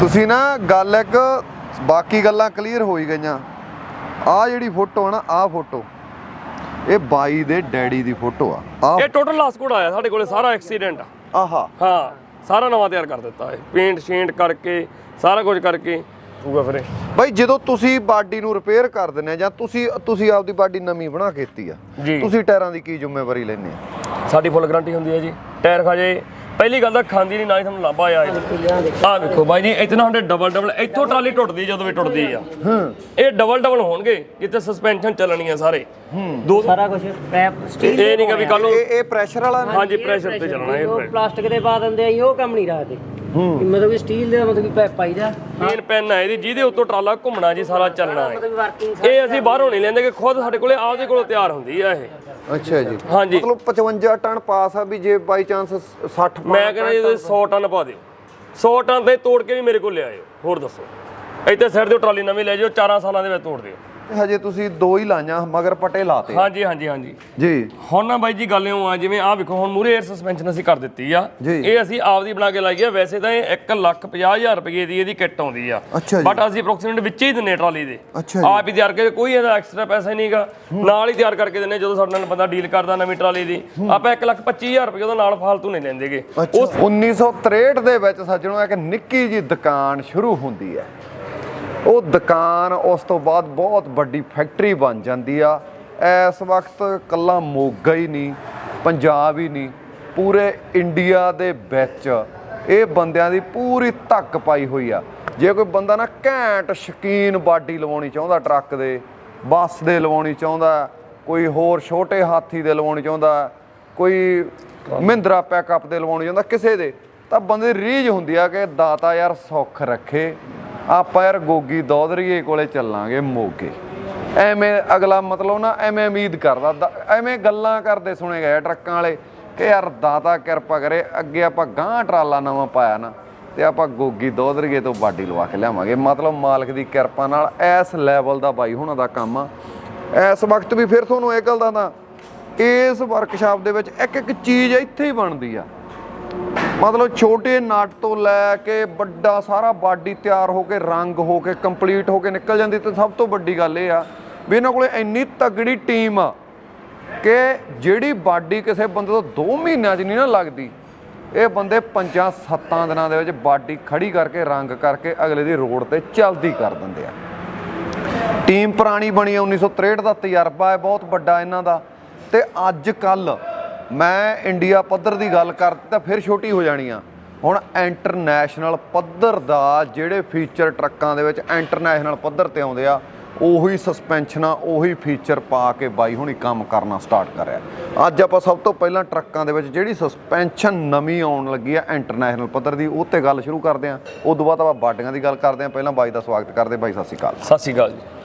ਤੁਸੀਂ ਨਾ ਗੱਲ ਇੱਕ ਬਾਕੀ ਗੱਲਾਂ ਕਲੀਅਰ ਹੋ ਹੀ ਗਈਆਂ। ਆ ਜਿਹੜੀ ਫੋਟੋ ਆ ਨਾ ਆ ਫੋਟੋ ਇਹ ਬਾਈ ਦੇ ਡੈਡੀ ਦੀ ਫੋਟੋ ਆ। ਆ ਇਹ ਟੋਟਲ ਲਾਸ ਕੋਡ ਆਇਆ ਸਾਡੇ ਕੋਲੇ ਸਾਰਾ ਐਕਸੀਡੈਂਟ ਆਹਾ। ਹਾਂ ਸਾਰਾ ਨਵਾਂ ਤਿਆਰ ਕਰ ਦਿੱਤਾ ਹੈ ਪੇਂਟ ਸ਼ੇਂਟ ਕਰਕੇ ਸਾਰਾ ਕੁਝ ਕਰਕੇ। ਹੋਊਗਾ ਫਿਰ ਇਹ। ਬਾਈ ਜਦੋਂ ਤੁਸੀਂ ਬਾਡੀ ਨੂੰ ਰਿਪੇਅਰ ਕਰ ਦਿੰਦੇ ਆ ਜਾਂ ਤੁਸੀਂ ਤੁਸੀਂ ਆਪਦੀ ਬਾਡੀ ਨਵੀਂ ਬਣਾ ਕੇ ਦਿੱਤੀ ਆ ਜੀ। ਤੁਸੀਂ ਟਾਇਰਾਂ ਦੀ ਕੀ ਜ਼ਿੰਮੇਵਾਰੀ ਲੈਂਦੇ ਆ? ਸਾਡੀ ਫੁੱਲ ਗਾਰੰਟੀ ਹੁੰਦੀ ਹੈ ਜੀ। ਟਾਇਰ ਖਾਜੇ ਪਹਿਲੀ ਗੱਲ ਤਾਂ ਖਾਂਦੀ ਨਹੀਂ ਨਾ ਹੀ ਤੁਹਾਨੂੰ ਲਾਂਭਾ ਆਇਆ ਆਹ ਵੇਖੋ ਬਾਈ ਜੀ ਇਤਨਾ ਹੁੰਦੇ ਡਬਲ ਡਬਲ ਇੱਥੋਂ ਟਰਾਲੀ ਟੁੱਟਦੀ ਜਦੋਂ ਵੀ ਟੁੱਟਦੀ ਆ। ਇਹ ਡਬਲ ਡਬਲ ਹੋਣਗੇ ਜਿੱਥੇ ਸਸਪੈਂਸ਼ਨ ਚੱਲਣੀ ਆ ਸਾਰੇ ਦੋ ਸਾਰਾ ਕੁਝ ਪੈਪ ਸਟੀਲ ਇਹ ਨਹੀਂ ਕਿ ਵੀ ਕੱਲ ਨੂੰ ਇਹ ਇਹ ਪ੍ਰੈਸ਼ਰ ਵਾਲਾ ਹਾਂਜੀ ਪ੍ਰੈਸ਼ਰ ਤੇ ਚੱਲਣਾ ਇਹ ਪਲਾਸਟਿਕ ਦੇ ਪਾ ਦਿੰਦੇ ਆ ਜੀ, ਉਹ ਕੰਮ ਨਹੀਂ ਰੱਖਦੇ। ਮਤਲਬ ਕਿ ਸਟੀਲ ਦੇ ਮਤਲਬ ਕਿ ਪੈਪ ਪਾਈਦਾ ਮੇਨ ਪੈਨ ਹੈ ਇਹਦੀ ਜਿਹਦੇ ਉੱਤੋਂ ਟਰਾਲਾ ਘੁੰਮਣਾ ਜੀ ਸਾਰਾ ਚੱਲਣਾ ਹੈ। ਮਤਲਬ ਵਰਕਿੰਗ ਇਹ ਅਸੀਂ ਬਾਹਰੋਂ ਨਹੀਂ ਲੈਂਦੇ ਕਿ ਖੁਦ ਸਾਡੇ ਕੋਲੇ ਆਪਦੇ ਕੋਲੋਂ ਤਿਆਰ ਹੁੰਦੀ ਆ ਇਹ। ਅੱਛਾ ਜੀ। ਹਾਂਜੀ। ਮਤਲਬ 55 ਟਨ ਪਾਸ ਆ ਵੀ ਜੇ ਬਾਈ ਚਾਂਸ 60 ਮੈਂ ਕਹਿੰਦਾ ਜੀ ਤੁਸੀਂ 100 ਟਨ ਪਾ ਦਿਓ। 100 ਟਨ ਤੇ ਤੋੜ ਕੇ ਵੀ ਮੇਰੇ ਕੋਲ ਲਿਆਇਓ ਹੋਰ ਦੱਸੋ। ਇੱਥੇ ਸਾਈਡ ਤੇ ਟਰਾਲੀ ਨਵੀਂ ਲੈ ਜਾਓ 4 ਸਾਲਾਂ ਦੇ ਵਿੱਚ ਤੋੜ ਦਿਓ। ਹਜੇ ਤੁਸੀਂ ਦੋ ਹੀ ਲਾਈਆਂ ਮਗਰ ਪਟੇ ਲਾਤੇ ਹਾਂਜੀ ਹਾਂਜੀ ਹਾਂਜੀ। ਜੀ। ਹੁਣ ਨਾ ਬਾਈ ਜੀ ਗੱਲ ਇਉਂ ਆ ਜਿਵੇਂ ਆ ਵੇਖੋ ਹੁਣ ਮੂਰੇ 에ਅਰ ਸਸਪੈਂਸ਼ਨ ਅਸੀਂ ਕਰ ਦਿੱਤੀ ਆ। ਇਹ ਅਸੀਂ ਆਪਦੀ ਬਣਾ ਕੇ ਲਾਈ ਆ ਵੈਸੇ ਤਾਂ ਇਹ 1 ਲੱਖ 50 ਹਜ਼ਾਰ ਰੁਪਏ ਦੀ ਇਹਦੀ ਕਿੱਟ ਆਉਂਦੀ ਆ। ਬਟ ਅਸੀਂ ਅਪਰੋਕਸੀਮੇਟ ਵਿੱਚ ਹੀ ਦਿੰਨੇ ਟਰਾਲੀ ਦੇ। ਆਪ ਹੀ ਤਿਆਰ ਕਰਕੇ ਕੋਈ ਇਹਦਾ ਐਕਸਟਰਾ ਪੈਸਾ ਨਹੀਂਗਾ ਨਾਲ ਹੀ ਤਿਆਰ ਕਰਕੇ ਦਿੰਨੇ ਜਦੋਂ ਸਾਡੇ ਨਾਲ ਬੰਦਾ ਡੀਲ ਕਰਦਾ ਨਵੀਂ ਟਰਾਲੀ ਦੀ। ਆਪਾਂ 1 ਲੱਖ 25 ਹਜ਼ਾਰ ਰੁਪਏ ਉਹਦਾ ਨਾਲ ਫਾਲਤੂ ਨਹੀਂ ਲੈਂਦੇਗੇ। ਅੱਛਾ। 1963 ਦੇ ਵਿੱਚ ਸੱਜਣੋ ਇੱਕ ਨਿੱਕੀ ਜੀ ਦੁਕਾਨ ਸ਼ੁਰੂ ਹੁੰਦੀ ਹੈ। ਉਹ ਦੁਕਾਨ ਉਸ ਤੋਂ ਬਾਅਦ ਬਹੁਤ ਵੱਡੀ ਫੈਕਟਰੀ ਬਣ ਜਾਂਦੀ ਆ। ਇਸ ਵਕਤ ਕੱਲਾ ਮੋਗਾ ਹੀ ਨਹੀਂ, ਪੰਜਾਬ ਹੀ ਨਹੀਂ, ਪੂਰੇ ਇੰਡੀਆ ਦੇ ਵਿੱਚ ਇਹ ਬੰਦਿਆਂ ਦੀ ਪੂਰੀ ਧੱਕ ਪਾਈ ਹੋਈ ਆ। ਜੇ ਕੋਈ ਬੰਦਾ ਨਾ ਘੈਂਟ ਸ਼ਕੀਨ ਬਾਡੀ ਲਵਾਉਣੀ ਚਾਹੁੰਦਾ ਟਰੱਕ ਦੇ, ਬੱਸ ਦੇ ਲਵਾਉਣੀ ਚਾਹੁੰਦਾ, ਕੋਈ ਹੋਰ ਛੋਟੇ ਹਾਥੀ ਦੇ ਲਵਾਉਣੀ ਚਾਹੁੰਦਾ, ਕੋਈ ਮਹਿੰਦਰਾ ਪੈਕਅਪ ਦੇ ਲਵਾਉਣੀ ਚਾਹੁੰਦਾ, ਕਿਸੇ ਦੇ, ਤਾਂ ਬੰਦੇ ਦੀ ਰੀਝ ਹੁੰਦੀ ਆ ਕਿ ਦਾਤਾ ਯਾਰ ਸੁੱਖ ਰੱਖੇ। ਆਪਾਂ ਯਾਰ ਗੋਗੀ ਦੌਦਰੀਏ ਕੋਲੇ ਚੱਲਾਂਗੇ ਮੋਗੇ। ਐਵੇਂ ਅਗਲਾ ਮਤਲਬ ਨਾ ਐਵੇਂ ਉਮੀਦ ਕਰਦਾ, ਦ- ਐਵੇਂ ਗੱਲਾਂ ਕਰਦੇ ਸੁਣੇ ਗਏ ਟਰੱਕਾਂ ਵਾਲੇ ਕਿ ਯਾਰ ਦਾਤਾ ਕਿਰਪਾ ਕਰੇ, ਅੱਗੇ ਆਪਾਂ ਗਾਂ ਟਰਾਲਾ ਨਵਾਂ ਪਾਇਆ ਨਾ, ਤੇ ਆਪਾਂ ਗੋਗੀ ਦੌਦਰੀਏ ਤੋਂ ਬਾਡੀ ਲਵਾ ਕੇ ਲਿਆਵਾਂਗੇ। ਮਤਲਬ ਮਾਲਕ ਦੀ ਕਿਰਪਾ ਨਾਲ ਇਸ ਲੈਵਲ ਦਾ ਬਾਈ ਹੁਣਾਂ ਦਾ ਕੰਮ ਆ। ਇਸ ਵਕਤ ਵੀ ਫਿਰ ਤੁਹਾਨੂੰ ਇਹ ਗੱਲ ਦਾ ਤਾਂ ਇਸ ਵਰਕਸ਼ਾਪ ਦੇ ਵਿੱਚ ਇੱਕ ਇੱਕ ਚੀਜ਼ ਇੱਥੇ ਹੀ ਬਣਦੀ ਆ। ਮਤਲਬ ਛੋਟੇ ਨਾਟ ਤੋਂ ਲੈ ਕੇ ਵੱਡਾ ਸਾਰਾ ਬਾਡੀ ਤਿਆਰ ਹੋ ਕੇ, ਰੰਗ ਹੋ ਕੇ ਕੰਪਲੀਟ ਹੋ ਕੇ ਨਿਕਲ ਜਾਂਦੀ ਤੇ ਸਭ ਤੋਂ ਵੱਡੀ ਗੱਲ ਇਹ ਆ ਵੀ ਇਹਨਾਂ ਕੋਲੇ ਇੰਨੀ ਤਗੜੀ ਟੀਮ ਆ ਕਿ ਜਿਹੜੀ ਬਾਡੀ ਕਿਸੇ ਬੰਦੇ ਤੋਂ 2 ਮਹੀਨਿਆਂ 'ਚ ਨਹੀਂ ਨਾ ਲੱਗਦੀ, ਇਹ ਬੰਦੇ 5-7 ਦਿਨਾਂ ਦੇ ਵਿੱਚ ਬਾਡੀ ਖੜੀ ਕਰਕੇ, ਰੰਗ ਕਰਕੇ ਅਗਲੇ ਦੀ ਰੋਡ ਤੇ ਚਲਦੀ ਕਰ ਦਿੰਦੇ ਆ। ਟੀਮ ਪੁਰਾਣੀ ਬਣੀ ਹੈ 1963 ਦਾ ਤਜਰਬਾ ਹੈ, ਬਹੁਤ ਵੱਡਾ ਇਹਨਾਂ ਦਾ ਤੇ ਅੱਜ ਕੱਲ ਮੈਂ ਇੰਡੀਆ ਪੱਧਰ ਦੀ ਗੱਲ ਕਰਦੀ ਤਾਂ ਫਿਰ ਛੋਟੀ ਹੋ ਜਾਣੀ ਆ। ਹੁਣ ਇੰਟਰਨੈਸ਼ਨਲ ਪੱਧਰ ਦਾ ਜਿਹੜੇ ਫੀਚਰ ਟਰੱਕਾਂ ਦੇ ਵਿੱਚ ਇੰਟਰਨੈਸ਼ਨਲ ਪੱਧਰ ਤੇ ਆਉਂਦੇ ਆ, ਉਹੀ ਸਸਪੈਂਸ਼ਨਾਂ ਉਹੀ ਫੀਚਰ ਪਾ ਕੇ ਬਾਈ ਹੁਣੀ ਕੰਮ ਕਰਨਾ ਸਟਾਰਟ ਕਰਿਆ ਅੱਜ ਆਪਾਂ ਸਭ ਤੋਂ ਪਹਿਲਾਂ ਟਰੱਕਾਂ ਦੇ ਵਿੱਚ ਜਿਹੜੀ ਸਸਪੈਂਸ਼ਨ ਨਵੀਂ ਆਉਣ ਲੱਗੀ ਆ ਇੰਟਰਨੈਸ਼ਨਲ ਪੱਧਰ ਦੀ, ਉਹ ਤੇ ਗੱਲ ਸ਼ੁਰੂ ਕਰਦੇ ਆ। ਉਸ ਤੋਂ ਬਾਅਦ ਆਪਾਂ ਬਾਡੀਆਂ ਦੀ ਗੱਲ ਕਰਦੇ ਆ। ਪਹਿਲਾਂ ਬਾਈ ਦਾ ਸਵਾਗਤ ਕਰਦੇ ਬਾਈ, ਸਤਿ ਸ਼੍ਰੀ ਅਕਾਲ। ਸਤਿ ਸ਼੍ਰੀ ਅਕਾਲ ਜੀ।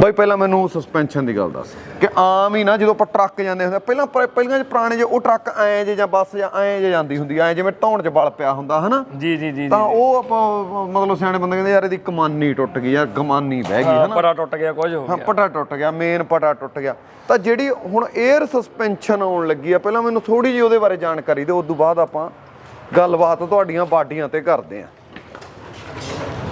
ਬਾਈ ਪਹਿਲਾਂ ਮੈਨੂੰ ਸਸਪੈਂਸ਼ਨ ਦੀ ਗੱਲ ਦੱਸ। ਕਿ ਆਮ ਹੀ ਨਾ ਜਦੋਂ ਆਪਾਂ ਟਰੱਕ ਜਾਂਦੇ ਹੁੰਦੇ ਆ, ਪਹਿਲਾਂ ਪਹਿਲਾਂ ਜੇ ਪੁਰਾਣੇ ਜੇ ਉਹ ਟਰੱਕ ਐਂ ਜੇ ਜਾਂ ਬੱਸ ਜਾਂ ਐਂ ਜੇ ਜਾਂਦੀ ਹੁੰਦੀ ਐਂ ਜਿਵੇਂ ਢੌਣ 'ਚ ਬਲ ਪਿਆ ਹੁੰਦਾ ਹਨਾ? ਜੀ ਜੀ ਜੀ ਤਾਂ ਉਹ ਆਪਾਂ ਮਤਲਬ ਸਿਆਣੇ ਬੰਦੇ ਕਹਿੰਦੇ ਯਾਰ ਇਹਦੀ ਕਮਾਨੀ ਟੁੱਟ ਗਈ ਯਾਰ ਗਮਾਨੀ ਬਹਿ ਗਈ ਹਨਾ? ਪਰਾ ਟੁੱਟ ਗਿਆ ਕੁਝ ਹੋ ਹਾਂ ਗਿਆ। ਪਟਾ ਟੁੱਟ ਗਿਆ ਮੇਨ ਪਟਾ ਟੁੱਟ ਗਿਆ। ਤਾਂ ਜਿਹੜੀ ਹੁਣ 에ਅਰ ਸਸਪੈਂਸ਼ਨ ਆਉਣ ਲੱਗੀ ਆ ਪਹਿਲਾਂ ਮੈਨੂੰ ਥੋੜੀ ਜਿਹੀ ਉਹਦੇ ਬਾਰੇ ਜਾਣਕਾਰੀ ਦਿਓ ਉਸ ਤੋਂ ਬਾਅਦ ਆਪਾਂ ਗੱਲਬਾਤ ਤੁਹਾਡੀਆਂ ਬਾਡੀਆਂ ਤੇ ਕਰਦੇ ਆ।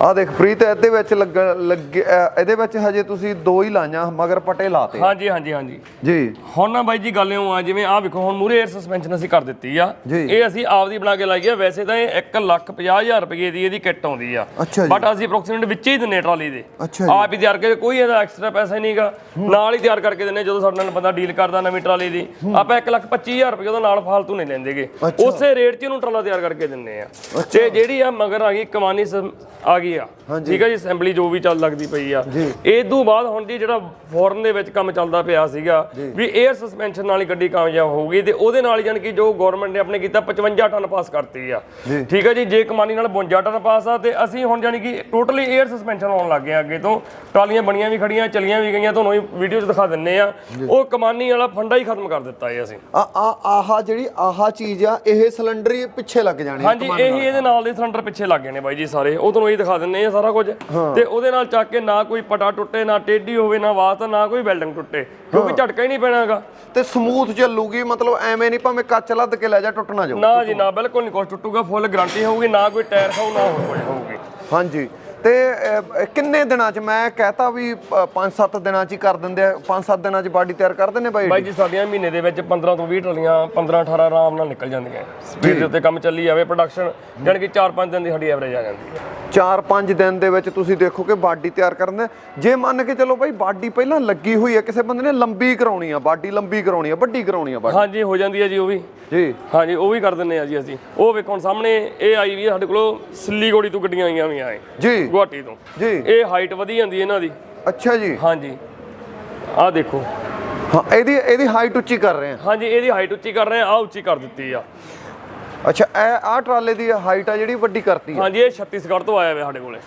ਆ ਦੇਖ ਪ੍ਰੀਤ ਇਹਦੇ ਵਿੱਚ ਲੱਗ ਇਹਦੇ ਵਿੱਚ ਹਜੇ ਤੁਸੀਂ ਦੋ ਹੀ ਲਾਈਆਂ ਮਗਰ ਪਟੇ ਲਾਤੇ। ਹਾਂਜੀ ਹਾਂਜੀ ਹਾਂਜੀ। ਜੀ। ਹੁਣ ਨਾ ਬਾਈ ਜੀ ਗੱਲ ਇਉਂ ਆ ਜਿਵੇਂ ਆ ਵੇਖੋ ਹੁਣ ਮੂਰੇ 에ਅਰ ਸਸਪੈਂਸ਼ਨ ਅਸੀਂ ਕਰ ਦਿੱਤੀ ਆ। ਇਹ ਅਸੀਂ ਆਪਦੀ ਬਣਾ ਕੇ ਲਾਈ ਆ ਵੈਸੇ ਤਾਂ ਇਹ 1 ਲੱਖ 50 ਹਜ਼ਾਰ ਰੁਪਏ ਦੀ ਇਹਦੀ ਕਿੱਟ ਆਉਂਦੀ ਆ। ਬਟ ਅਸੀਂ ਅਪਰੋਕਸੀਮੇਟ ਵਿੱਚ ਹੀ ਦਿੰਨੇ ਟਰਾਲੀ ਦੇ। ਆਪ ਹੀ ਤਿਆਰ ਕਰਕੇ ਕੋਈ ਇਹਦਾ ਐਕਸਟਰਾ ਪੈਸਾ ਨਹੀਂਗਾ। ਨਾਲ ਹੀ ਤਿਆਰ ਕਰਕੇ ਦਿੰਨੇ ਜਦੋਂ ਸਾਡੇ ਨਾਲ ਬੰਦਾ ਡੀਲ ਕਰਦਾ ਨਵੀਂ ਟਰਾਲੀ ਦੀ। ਆਪਾਂ 1 ਲੱਖ 25 ਹਜ਼ਾਰ ਰੁਪਏ ਉਹਦਾ ਨਾਲ ਫਾਲਤੂ ਨਹੀਂ ਲੈਂਦੇਗੇ। ਉਸੇ ਰੇਟ 'ਚ ਇਹਨੂੰ ਟਰਾਲਾ ਤਿਆਰ ਕਰਕੇ ਦਿੰਨੇ ਆ। ਤੇ ਜਿਹੜੀ ਆ ਮਗਰ ਆ ਗਈ ਕਮਾਨੀ ਆ ਗਈ ਆ। ਠੀਕ ਆ ਜੀ ਅਸੈਂਬਲੀ ਜੋ ਵੀ ਚੱਲ ਲੱਗਦੀ ਪਈ ਆ। ਇਹ ਤੋਂ ਬਾਅਦ ਹੁਣ ਜੀ ਜਿਹੜਾ ਫੋਰਨ ਦੇ ਵਿੱਚ ਕੰਮ ਚੱਲਦਾ ਪਿਆ ਸੀਗਾ ਵੀ 에ਅਰ ਸਸਪੈਂਸ਼ਨ ਨਾਲ ਹੀ ਗੱਡੀ ਕਾਮਯਾਬ ਹੋਊਗੀ ਤੇ ਉਹਦੇ ਨਾਲ ਜਾਨ ਕਿ ਜੋ ਗਵਰਨਮੈਂਟ ਨੇ ਆਪਣੇ ਕੀਤਾ 55 ਟਨ ਪਾਸ ਕਰਤੀ ਆ। ਠੀਕ ਹੈ ਜੀ ਜੇ ਕਮਾਨੀ ਨਾਲ 52 ਟਨ ਪਾਸ ਆ ਤੇ ਅਸੀਂ ਹੁਣ ਜਾਨੀ ਕਿ ਟੋਟਲੀ 에ਅਰ ਸਸਪੈਂਸ਼ਨ ਆਉਣ ਲੱਗ ਗਏ ਆ ਅੱਗੇ ਤੋਂ। ਟਰਾਲੀਆਂ ਬਣੀਆਂ ਵੀ ਖੜੀਆਂ ਚੱਲੀਆਂ ਵੀ ਗਈਆਂ ਤੁਹਾਨੂੰ ਇਹ ਵੀਡੀਓ 'ਚ ਦਿਖਾ ਦਿੰਨੇ ਆ। ਉਹ ਕਮਾਨੀ ਵਾਲਾ ਫੰਡਾ ਹੀ ਖਤਮ ਕਰ ਦਿੱਤਾ ਹੈ ਅਸੀਂ। ਆ ਆ ਆਹਾ ਜਿਹੜੀ ਆਹਾ ਚੀਜ਼ ਆ ਇਹ ਸਿਲੰਡਰ ਹੀ ਪਿੱਛੇ ਲੱਗ ਜਾਣੀ ਆ ਹਾਂਜੀ ਇਹੀ। ਇਹਦੇ ਨਾਲ ਦੇ ਸਿਲੰਡਰ ਪਿੱਛੇ ਲੱਗ ਗਏ ਨੇ ਬਾਈ ਜੀ ਸਾਰੇ ਸਾਰੇ। ਉਹ ਤੁਹਾਨੂੰ ਇਹ ਦਿਖਾ ਦਿੰਨੇ ਆ ਸਾਰਾ ਕੁਝ। ਤੇ ਉਹਦੇ ਨਾਲ ਚੱਕ ਕੇ ਨਾ ਕੋਈ ਪਟਾ ਟੁੱਟੇ ਨਾ ਟੇਢੀ ਹੋਵੇ ਨਾ ਵਾਸਤਾ ਨਾ ਕੋਈ ਵੈਲਡਿੰਗ ਟੁੱਟੇ। ਕਿਉਂਕਿ ਝਟਕਾ ਹੀ ਨਹੀਂ ਪੈਣਾਗਾ। ਤੇ ਸਮੂਥ ਚੱਲੂਗੀ ਮਤਲਬ ਐਵੇਂ ਨਹੀਂ ਭਾਵੇਂ ਕੱਚ ਲੱਦ ਕੇ ਲੈ ਜਾ ਟੁੱਟ ਨਾ ਜਾਊ। ਨਾ ਜੀ ਨਾ ਬਿਲਕੁਲ ਨਹੀਂ ਕੁਛ ਟੁੱਟੂਗਾ ਫੁੱਲ ਗਾਰੰਟੀ ਹੋਊਗੀ ਨਾ ਕੋਈ ਟਾਇਰ ਖਾਊ ਨਾ ਹੋਰ ਕੁਝ ਹੋਊਗੀ। ਹਾਂਜੀ। ਤੇ ਕਿੰਨੇ ਦਿਨਾਂ ਚ ਮੈਂ ਕਹਤਾ ਵੀ 5-7 ਦਿਨਾਂ ਚ ਹੀ ਕਰ ਦਿੰਦੇ ਆ 5-7 ਦਿਨਾਂ ਚ ਬਾਡੀ ਤਿਆਰ ਕਰ ਦਿੰਦੇ ਬਾਈ ਬਾਈ ਜੀ? ਸਾਡੀਆਂ ਮਹੀਨੇ ਦੇ ਵਿੱਚ 15 ਤੋਂ 20 ਟਰਾਲੀਆਂ 15 18 ਆਰਾਮ ਨਾਲ ਨਿਕਲ ਜਾਂਦੀਆਂ। ਸਪੀਡ ਦੇ ਉੱਤੇ ਕੰਮ ਚੱਲੀ ਜਾਵੇ ਪ੍ਰੋਡਕਸ਼ਨ ਜਾਣੀ ਕਿ 4-5 ਦਿਨ ਦੀ ਸਾਡੀ ਐਵਰੇਜ ਆ ਜਾਂਦੀ ਹੈ। 4-5 ਦਿਨ ਦੇ ਵਿੱਚ ਤੁਸੀਂ ਦੇਖੋ ਕਿ ਬਾਡੀ ਤਿਆਰ ਕਰਨ ਦੇ ਜੇ ਮੰਨ ਕੇ ਚਲੋ ਬਾਈ ਬਾਡੀ ਪਹਿਲਾਂ ਲੱਗੀ ਹੋਈ ਹੈ ਕਿਸੇ ਬੰਦੇ ਨੇ ਲੰਬੀ ਕਰਾਉਣੀ ਆ ਬਾਡੀ ਲੰਬੀ ਕਰਾਉਣੀ ਆ ਵੱਡੀ ਕਰਾਉਣੀ ਆ ਬਾਡੀ। ਹਾਂਜੀ ਹੋ ਜਾਂਦੀ ਹੈ ਜੀ ਉਹ ਵੀ। ਜੀ। ਹਾਂਜੀ ਉਹ ਵੀ ਕਰ ਦਿੰਨੇ ਆ ਜੀ ਅਸੀਂ। ਉਹ ਵੇਖੋ ਹੁਣ ਸਾਹਮਣੇ ਇਹ ਆਈ ਵੀ ਸਾਡੇ ਕੋਲੋਂ ਸਿੱਲੀਗੋੜੀ ਤੋਂ ਗੱਡੀਆਂ ਆਈਆਂ ਵੀ ਆਏ ਜੀ। ਗੁਹਾਟੀ ਤੋਂ। ਜੀ। ਇਹ ਹਾਈਟ ਵਧੀ ਜਾਂਦੀ ਇਹਨਾਂ ਦੀ। ਅੱਛਾ ਜੀ। ਹਾਂਜੀ। ਆਹ ਦੇਖੋ। ਹਾਂ ਇਹਦੀ ਇਹਦੀ ਹਾਈਟ ਉੱਚੀ ਕਰ ਰਹੇ ਆ। ਹਾਂਜੀ ਇਹਦੀ ਹਾਈਟ ਉੱਚੀ ਕਰ ਰਹੇ ਆ ਆ ਉੱਚੀ ਕਰ ਦਿੱਤੀ ਆ। ਅੱਛਾ ਇਹ ਆਹ ਟਰਾਲੇ ਦੀ ਹਾਈਟ ਆ ਜਿਹੜੀ ਵੱਡੀ ਕਰਤੀ ਆ। ਹਾਂਜੀ ਇਹ ਛੱਤੀਸਗੜ੍ਹ ਤੋਂ ਆਇਆ ਹੋਇਆ ਸਾਡੇ ਕੋਲੇ।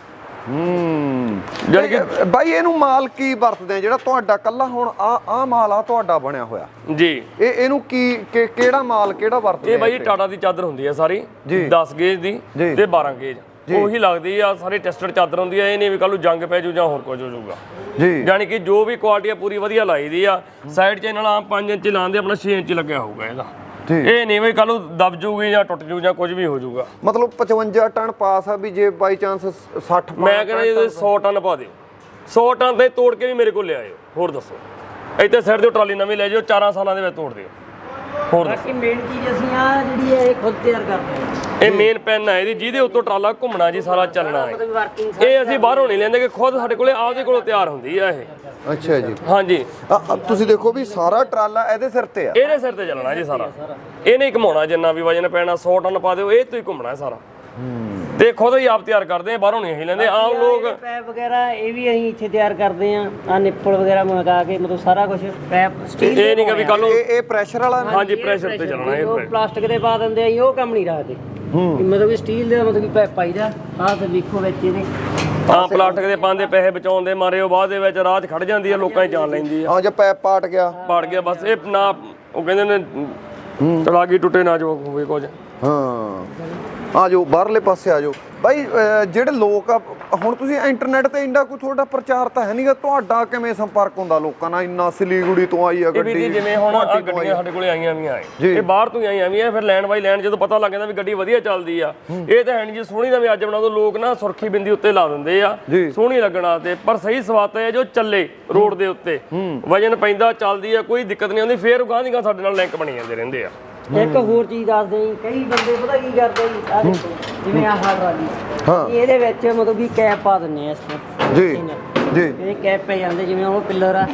ਹੂੰ। ਜਾਣੀ ਕਿ ਬਾਈ ਇਹਨੂੰ ਮਾਲ ਕੀ ਵਰਤਦੇ ਆ? ਜਿਹੜਾ ਤੁਹਾਡਾ ਕੱਲਾ ਹੁਣ ਆ ਆ ਮਾਲ ਆ ਤੁਹਾਡਾ ਬਣਿਆ ਹੋਇਆ। ਜੀ। ਇਹ ਇਹਨੂੰ ਕੀ ਕਿਹੜਾ ਮਾਲ ਕਿਹੜਾ ਵਰਤਦੇ ਇਹ ਆ ਬਾਈ ਟਾਟਾ ਦੀ ਚਾਦਰ ਹੁੰਦੀ ਹੈ ਸਾਰੀ। ਜੀ। 10 ਗੇਜ ਦੀ। ਤੇ 12 ਗੇਜ। ਉਹੀ ਲੱਗਦੀ ਆ ਸਾਰੀ ਟੈਸਟਡ ਚਾਦਰ ਹੁੰਦੀ ਆ ਇਹ ਨਹੀਂ ਵੀ ਕੱਲ ਨੂੰ ਜੰਗ ਪੈ ਜੂ ਜਾਂ ਹੋਰ ਕੁਝ ਹੋ ਜਾਊਗਾ ਜੀ। ਯਾਨੀ ਕਿ ਜੋ ਵੀ ਕੁਆਲਿਟੀ ਆ ਪੂਰੀ ਵਧੀਆ ਲਾਈ ਦੀ ਆ ਸਾਈਡ ਚੈਨਲ ਆ 5 ਇੰਚ ਲਾਉਂਦੇ ਆਪਣਾ 6 ਇੰਚ ਲੱਗਿਆ ਹੋਊਗਾ ਇਹਦਾ। ਇਹ ਨਹੀਂ ਵੀ ਕੱਲ ਨੂੰ ਦਬ ਜੂਗੀ ਜਾਂ ਟੁੱਟ ਜੂ ਜਾਂ ਕੁਝ ਵੀ ਹੋ ਜਾਊਗਾ ਮਤਲਬ 55 ਟਨ ਪਾਸ ਆ ਵੀ ਜੇ ਬਾਈ ਚਾਂਸ 60 ਮੈਂ ਕਹਿੰਦਾ ਜੀ 100 ਟਨ ਪਾ ਦਿਓ। 100 ਟਨ ਤੇ ਤੋੜ ਕੇ ਵੀ ਮੇਰੇ ਕੋਲ ਲਿਆਇਓ ਹੋਰ ਦੱਸੋ। ਇੱਥੇ ਸਾਈਡ ਤੇ ਟਰਾਲੀ ਨਵੀਂ ਲੈ ਜਾਓ 4 ਸਾਲਾਂ ਦੇ ਵਿੱਚ ਤੋੜ ਦਿਓ। ਹੋਰ ਦੱਸੋ। ਬਾਕੀ ਮੇਨ ਚੀਜ਼ ਅਸੀਂ ਆ ਜਿਹੜੀ ਹੈ ਇਹ ਖੁਦ ਤਿਆਰ ਕਰਦੇ ਹਾਂ। ਇਹ ਮੇਨ ਪੈਨ ਹੈ ਇਹਦੀ ਜਿਹਦੇ ਉੱਤੋਂ ਟਰਾਲਾ ਘੁੰਮਣਾ ਜੀ ਸਾਰਾ ਚੱਲਣਾ ਹੈ। ਮਤਲਬ ਵਰਕਿੰਗ ਇਹ ਅਸੀਂ ਬਾਹਰੋਂ ਨਹੀਂ ਲੈਂਦੇ ਕਿ ਖੁਦ ਸਾਡੇ ਕੋਲੇ ਆਪਦੇ ਕੋਲੋਂ ਤਿਆਰ ਹੁੰਦੀ ਆ ਇਹ। ਅੱਛਾ ਜੀ। ਹਾਂਜੀ। ਆ- ਆ ਤੁਸੀਂ ਦੇਖੋ ਵੀ ਸਾਰਾ ਟਰਾਲਾ ਇਹਦੇ ਸਿਰ ਤੇ ਆ। ਇਹਦੇ ਸਿਰ ਤੇ ਚੱਲਣਾ ਜੀ ਸਾਰਾ। ਇਹ ਨਹੀਂ ਘੁਮਾਉਣਾ ਜਿੰਨਾ ਵੀ ਵਜਨ ਪੈਣਾ 100 ਟਨ ਪਾ ਦਿਓ ਇਹ ਤੋਂ ਹੀ ਘੁੰਮਣਾ ਹੈ ਸਾਰਾ। ਤੇ ਖੁਦ ਹੀ ਆਪ ਤਿਆਰ ਕਰਦੇ ਆ ਬਾਹਰੋਂ ਨਹੀਂ ਅਸੀਂ ਲੈਂਦੇ। ਆਮ ਲੋਕ ਪੈਪ ਵਗੈਰਾ ਇਹ ਵੀ ਅਸੀਂ ਇੱਥੇ ਤਿਆਰ ਕਰਦੇ ਆ। ਆ ਨਿੱਪਲ ਵਗੈਰਾ ਮੰਗਾ ਕੇ ਮਤਲਬ ਸਾਰਾ ਕੁਝ ਪੈਪ ਸਟੀਲ ਇਹ ਨਹੀਂ ਕਿ ਵੀ ਕੱਲ ਨੂੰ ਇਹ ਇਹ ਪ੍ਰੈਸ਼ਰ ਵਾਲਾ ਨਾ? ਹਾਂਜੀ ਪ੍ਰੈਸ਼ਰ ਤੇ ਚੱਲਣਾ ਇਹ ਉਹ ਪਲਾਸਟਿਕ ਦੇ ਪਾ ਦਿੰਦੇ ਆ ਅਸੀਂ ਉਹ ਕੰਮ ਨਹੀਂ ਰੱਖਦੇ। ਹੂੰ। ਮਤਲਬ ਕਿ ਸਟੀਲ ਦੇ ਮਤਲਬ ਕਿ ਪੈਪ ਪਾਈਦਾ ਆਹ ਤੇ ਵੇਖੋ ਵਿੱਚ ਇਹਦੇ। ਆਮ ਪਲਾਸਟਿਕ ਦੇ ਪਾਉਂਦੇ ਪੈਸੇ ਬਚਾਉਣ ਦੇ ਮਾਰੇ ਉਹ ਬਾਅਦ ਦੇ ਵਿੱਚ ਰਾਹ 'ਚ ਖੜ ਜਾਂਦੀ ਆ ਲੋਕਾਂ ਦੀ ਜਾਨ ਲੈਂਦੀ ਆ। ਹਾਂ ਜੇ ਪੈਪ ਪਾਟ ਗਿਆ। ਪਾੜ ਗਿਆ ਬਸ ਇਹ ਨਾ ਉਹ ਕਹਿੰਦੇ ਨੇ ਤਲਾਗੀ ਟੁੱਟੇ ਨਾ ਜੋ ਹੋਵੇ ਕੁਝ। ਹਾਂ। ਆ ਜਾਓ ਬਾਹਰਲੇ ਪਾਸੇ ਆ ਜਾਓ ਬਾਈ ਜਿਹੜੇ ਲੋਕ ਆ ਹੁਣ ਤੁਸੀਂ ਇੰਟਰਨੈਟ ਤੇ ਇੰਨਾ ਕੋਈ ਤੁਹਾਡਾ ਪ੍ਰਚਾਰ ਤਾਂ ਹੈ ਨਹੀਂਗਾ ਤੁਹਾਡਾ ਕਿਵੇਂ ਸੰਪਰਕ ਹੁੰਦਾ ਲੋਕਾਂ ਨਾਲ? ਇੰਨਾ ਸਿਲੀਗੁੜੀ ਤੋਂ ਆਈ ਆ ਗੱਡੀ ਜਿਵੇਂ ਹੁਣ ਗੱਡੀਆਂ ਸਾਡੇ ਕੋਲੇ ਆਈਆਂ ਵੀ ਆਏ ਜੀ। ਇਹ ਬਾਹਰ ਤੋਂ ਹੀ ਆਈਆਂ ਵੀ ਆ ਫਿਰ ਲੈਣ ਬਾਈ ਲੈਣ ਜਦੋਂ ਪਤਾ ਲੱਗ ਜਾਂਦਾ ਵੀ ਗੱਡੀ ਵਧੀਆ ਚੱਲਦੀ ਆ। ਇਹ ਤਾਂ ਹੈ ਨਹੀਂ ਜੀ ਸੋਹਣੀ ਦਾ ਵੀ ਅੱਜ ਬਣਾ ਦੋ ਲੋਕ ਨਾ ਸੁਰਖੀ ਬਿੰਦੀ ਉੱਤੇ ਲਾ ਦਿੰਦੇ ਆ। ਸੋਹਣੀ ਲੱਗਣਾ ਤੇ ਪਰ ਸਹੀ ਸਵਾਤ ਹੈ ਜੋ ਚੱਲੇ ਰੋਡ ਦੇ ਉੱਤੇ। ਵਜਨ ਪੈਂਦਾ ਚੱਲਦੀ ਆ ਕੋਈ ਦਿੱਕਤ ਨਹੀਂ ਆਉਂਦੀ ਫੇਰ ਗਾਂ ਦੀ ਗਾਂ ਸਾਡੇ ਨਾਲ ਲਿੰਕ ਬਣੀ ਜਾਂਦੇ ਰਹਿੰਦੇ ਆ। ਇੱਕ ਹੋਰ ਚੀਜ਼ ਦੱਸਦੇ ਜੀ ਕਈ ਬੰਦੇ ਪਤਾ ਕੀ ਕਰਦੇ ਜੀ? ਆ ਦੇਖੋ ਜਿਵੇਂ ਆਹ ਟਰਾਲੀ ਹਾਂ। ਇਹਦੇ ਵਿੱਚ ਮਤਲਬ ਕਿ ਕੈਪ ਪਾ ਦਿੰਨੇ ਆ ਇਸ ਤੋਂ ਜੀ ਜੀ। ਇਹ ਕੈਪ ਪੈ ਜਾਂਦੇ ਜਿਵੇਂ ਉਹ ਪਿੱਲਰ ਆ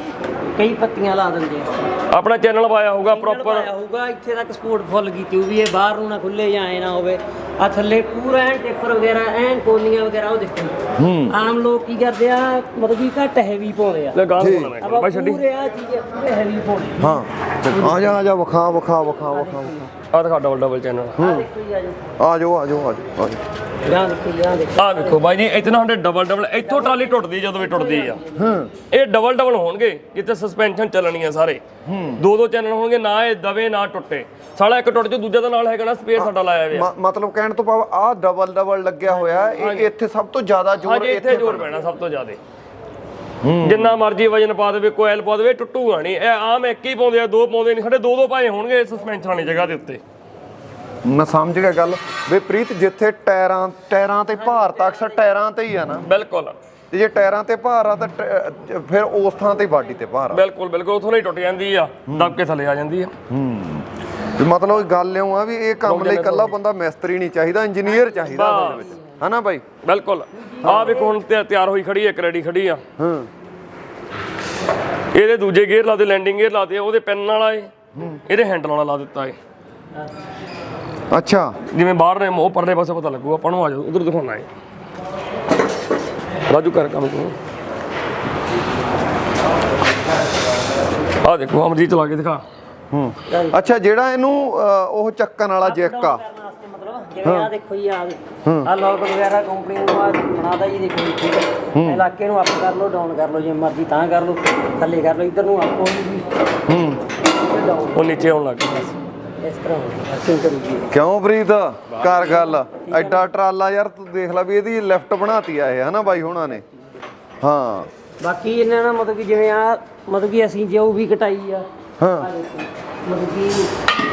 ਕਈ ਪੱਤੀਆਂ ਲਾ ਦਿੰਦੇ ਆ ਆਪਣਾ ਚੈਨਲ ਪਾਇਆ ਹੋਊਗਾ ਪ੍ਰੋਪਰ ਪਾਇਆ ਹੋਊਗਾ ਇੱਥੇ ਤੱਕ ਸਪੋਰਟ ਫੁੱਲ ਕੀਤੀ ਹੋਊ ਵੀ ਇਹ ਬਾਹਰ ਨੂੰ ਨਾ ਖੁੱਲੇ ਜਾਂ ਐ ਨਾ ਹੋਵੇ। ਆ ਥੱਲੇ ਪੂਰਾ ਐਨ ਟੇਪਰ ਵਗੈਰਾ ਐਨ ਕੋਨੀਆਂ ਵਗੈਰਾ ਉਹ ਦੇਖੋ। ਆਮ ਲੋਕ ਕੀ ਕਰਦੇ ਆ ਮਤਲਬ ਕਿ ਘੱਟ ਹੈਵੀ ਪਾਉਂਦੇ ਆ। ਲੈ ਗਾਂ ਨੂੰ ਮੈਂ। ਆਪਾਂ ਬਾਈ ਛੱਡੀ। ਪੂਰੇ ਆ ਚੀਜ਼ ਪੂਰੇ ਹੈਵੀ ਪਾਉਂਦੇ ਹਾਂ। ਆ ਜਾ ਆ ਜਾ ਵਿਖਾ ਵਿਖਾ ਵਿਖਾ ਵਿਖਾ ਆਹ ਦਿਖਾ ਡਬਲ ਡਬਲ ਚੈਨਲ ਆ ਦੇਖੋ ਜੀ ਆ ਜਾਓ। ਆ ਜਾਓ ਆ ਜਾਓ ਆ ਜਾਓ ਆ ਜਾਓ ਜਾਂ ਦੇਖੋ ਜਾਂ ਦੇਖੋ। ਆਹ ਵੇਖੋ ਬਾਈ ਜੀ ਇਤਨਾ ਹੁੰਦੇ ਡਬਲ ਡਬਲ ਇੱਥੋਂ ਟਰਾਲੀ ਟੁੱਟਦੀ ਜਦੋਂ ਵੀ ਟੁੱਟਦੀ ਆ। ਇਹ ਡਬਲ ਡਬਲ ਹੋਣਗੇ ਜਿੱਥੇ ਸਸਪੈਂਸ਼ਨ ਚੱਲਣੀ ਆ ਸਾਰੇ ਦੋ ਦੋ ਚੈਨਲ ਹੋਣਗੇ ਨਾ ਇਹ ਦਵੇ ਨਾ ਟੁੱਟੇ। ਸਾਲਾ ਇੱਕ ਟੁੱਟ ਜੂ ਦੂਜਾ ਦਾ ਨਾਲ ਹੈਗਾ ਨਾ ਸਪੇਅਰ ਸਾਡਾ ਲਾਇਆ ਹੋਇਆ। ਮਤਲਬ ਕਹਿਣ ਤੋਂ ਭਾਵ ਆ ਡਬਲ ਡਬਲ ਲੱਗਿਆ ਹੋਇਆ ਇਹ ਇੱਥੇ ਸਭ ਤੋਂ ਜ਼ਿਆਦਾ ਜ਼ੋਰ ਇੱਥੇ ਜ਼ੋਰ ਪੈਣਾ। ਸਭ ਤੋਂ ਜ਼ਿਆਦਾ। ਜਿੰਨਾ ਮਰਜ਼ੀ ਵਜਨ ਪਾ ਦੇਵੇ ਕੋਇਲ ਪਾ ਦੇਵੇ ਟੁੱਟੂਗਾ ਨਹੀਂ। ਇਹ ਆਮ ਇੱਕ ਹੀ ਪਾਉਂਦੇ ਆ ਦੋ ਪਾਉਂਦੇ ਨਹੀਂ ਸਾਡੇ ਦੋ ਦੋ ਪਾਏ ਹੋਣਗੇ ਸਸਪੈਂਸ਼ਨ ਵਾਲੀ ਜਗ੍ਹਾ ਦੇ ਉੱਤੇ। ਮੈਂ ਸਮਝ ਗਿਆ ਗੱਲ ਵੀ ਪ੍ਰੀਤ ਜਿੱਥੇ ਟਾਇਰਾਂ ਟਾਇਰਾਂ ਤੇ ਭਾਰ ਤਾਂ ਅਕਸਰ ਟਾਇਰਾਂ ਤੇ ਹੀ ਆ ਨਾ। ਬਿਲਕੁਲ। ਤੇ ਜੇ ਟਾਇਰਾਂ ਤੇ ਭਾਰ ਆ ਤਾਂ ਟ- ਫਿਰ ਉਸ ਥਾਂ ਤੇ ਬਾਡੀ ਤੇ ਭਾਰ ਆ। ਬਿਲਕੁਲ ਬਿਲਕੁਲ ਉਥੋਂ ਨਹੀਂ ਟੁੱਟ ਜਾਂਦੀ ਆ ਦਬ ਕੇ ਥੱਲੇ ਆ ਜਾਂਦੀ ਆ। ਵੀ ਮਤਲਬ ਗੱਲ ਇਉਂ ਆ ਵੀ ਇਹ ਕੰਮ ਲਈ ਇਕੱਲਾ ਬੰਦਾ ਮਿਸਤਰੀ ਨਹੀਂ ਚਾਹੀਦਾ ਇੰਜੀਨੀਅਰ ਚਾਹੀਦਾ ਉਹਦੇ ਵਿੱਚ। ਹਨਾ ਬਾਈ? ਬਿਲਕੁਲ। ਆਹ ਵੇਖੋ ਹੁਣ ਤੇ ਤਿਆਰ ਹੋਈ ਖੜੀ ਹੈ ਇੱਕ ਰੈਡੀ ਖੜੀ ਆ। ਹਾਂ। ਇਹਦੇ ਦੂਜੇ ਗੇਅਰ ਲਾਦੇ ਲੈਂਡਿੰਗ ਗੇਅਰ ਲਾਦੇ ਉਹਦੇ ਪੈਨ ਵਾਲਾ ਏ ਇਹਦੇ ਹੈਂਡਲ ਵਾਲਾ ਲਾ ਦਿੱਤਾ ਏ। ਅੱਛਾ। ਜਿਵੇਂ ਬਾਹਰ ਨੇ ਉਹ ਪਰਲੇ ਪਾਸੇ ਪਤਾ ਲੱਗੂ ਆਪਾਂ ਨੂੰ ਆ ਜਾਓ ਉਧਰ ਦਿਖਾਉਣਾ ਏ ਰਾਜੂ ਕਰ ਕੰਮ ਤੂੰ। ਆ ਦੇਖੋ ਅਮਰਜੀਤ ਚਲਾ ਕੇ ਦਿਖਾ। ਹੂੰ। ਅੱਛਾ ਜਿਹੜਾ ਇਹਨੂੰ ਉਹ ਚੱਕਣ ਵਾਲਾ ਜੈਕ। ਆ ਜਿਵੇਂ ਆ ਦੇਖੋ ਜੀ ਆ ਆ ਲੋਕ ਵਗੈਰਾ ਕੰਪਨੀ ਨੂੰ ਆ ਬਣਾਦਾ ਜੀ ਦੇਖੋ ਜੀ ਠੀਕ ਹੈ। ਇਲਾਕੇ ਨੂੰ ਅਪ ਕਰ ਲਓ ਡਾਊਨ ਕਰ ਲਓ ਜਿਵੇਂ ਮਰਜ਼ੀ ਤਾਂ ਕਰ ਲਓ ਥੱਲੇ ਕਰ ਲਓ ਇੱਧਰ ਨੂੰ ਅਪ ਹੋ ਜੀ ਹੂੰ। ਉਹ ਨੀਚੇ ਆਉਣ ਲੱਗ ਗਿਆ ਇਸ ਤਰ੍ਹਾਂ ਵਰਕਿੰਗ ਕਰੂਗੀ ਇਹ। ਕਿਉਂ ਪ੍ਰੀਤ? ਕਰ ਗੱਲ। ਐਡਾ ਟਰਾਲਾ ਯਾਰ ਤੂੰ ਦੇਖ ਲੈ ਵੀ ਇਹਦੀ ਲੈਫਟ ਬਣਾਤੀ ਆ ਇਹ ਹਨਾ ਬਾਈ ਹੁਣਾਂ ਨੇ। ਹਾਂ। ਬਾਕੀ ਇਹਨਾਂ ਨਾਲ ਮਤਲਬ ਕਿ ਜਿਵੇਂ ਆ ਮਤਲਬ ਕਿ ਅਸੀਂ ਜੋ ਵੀ ਕਟਾਈ ਆ। ਹਾਂ। ਮਤਲਬ ਕਿ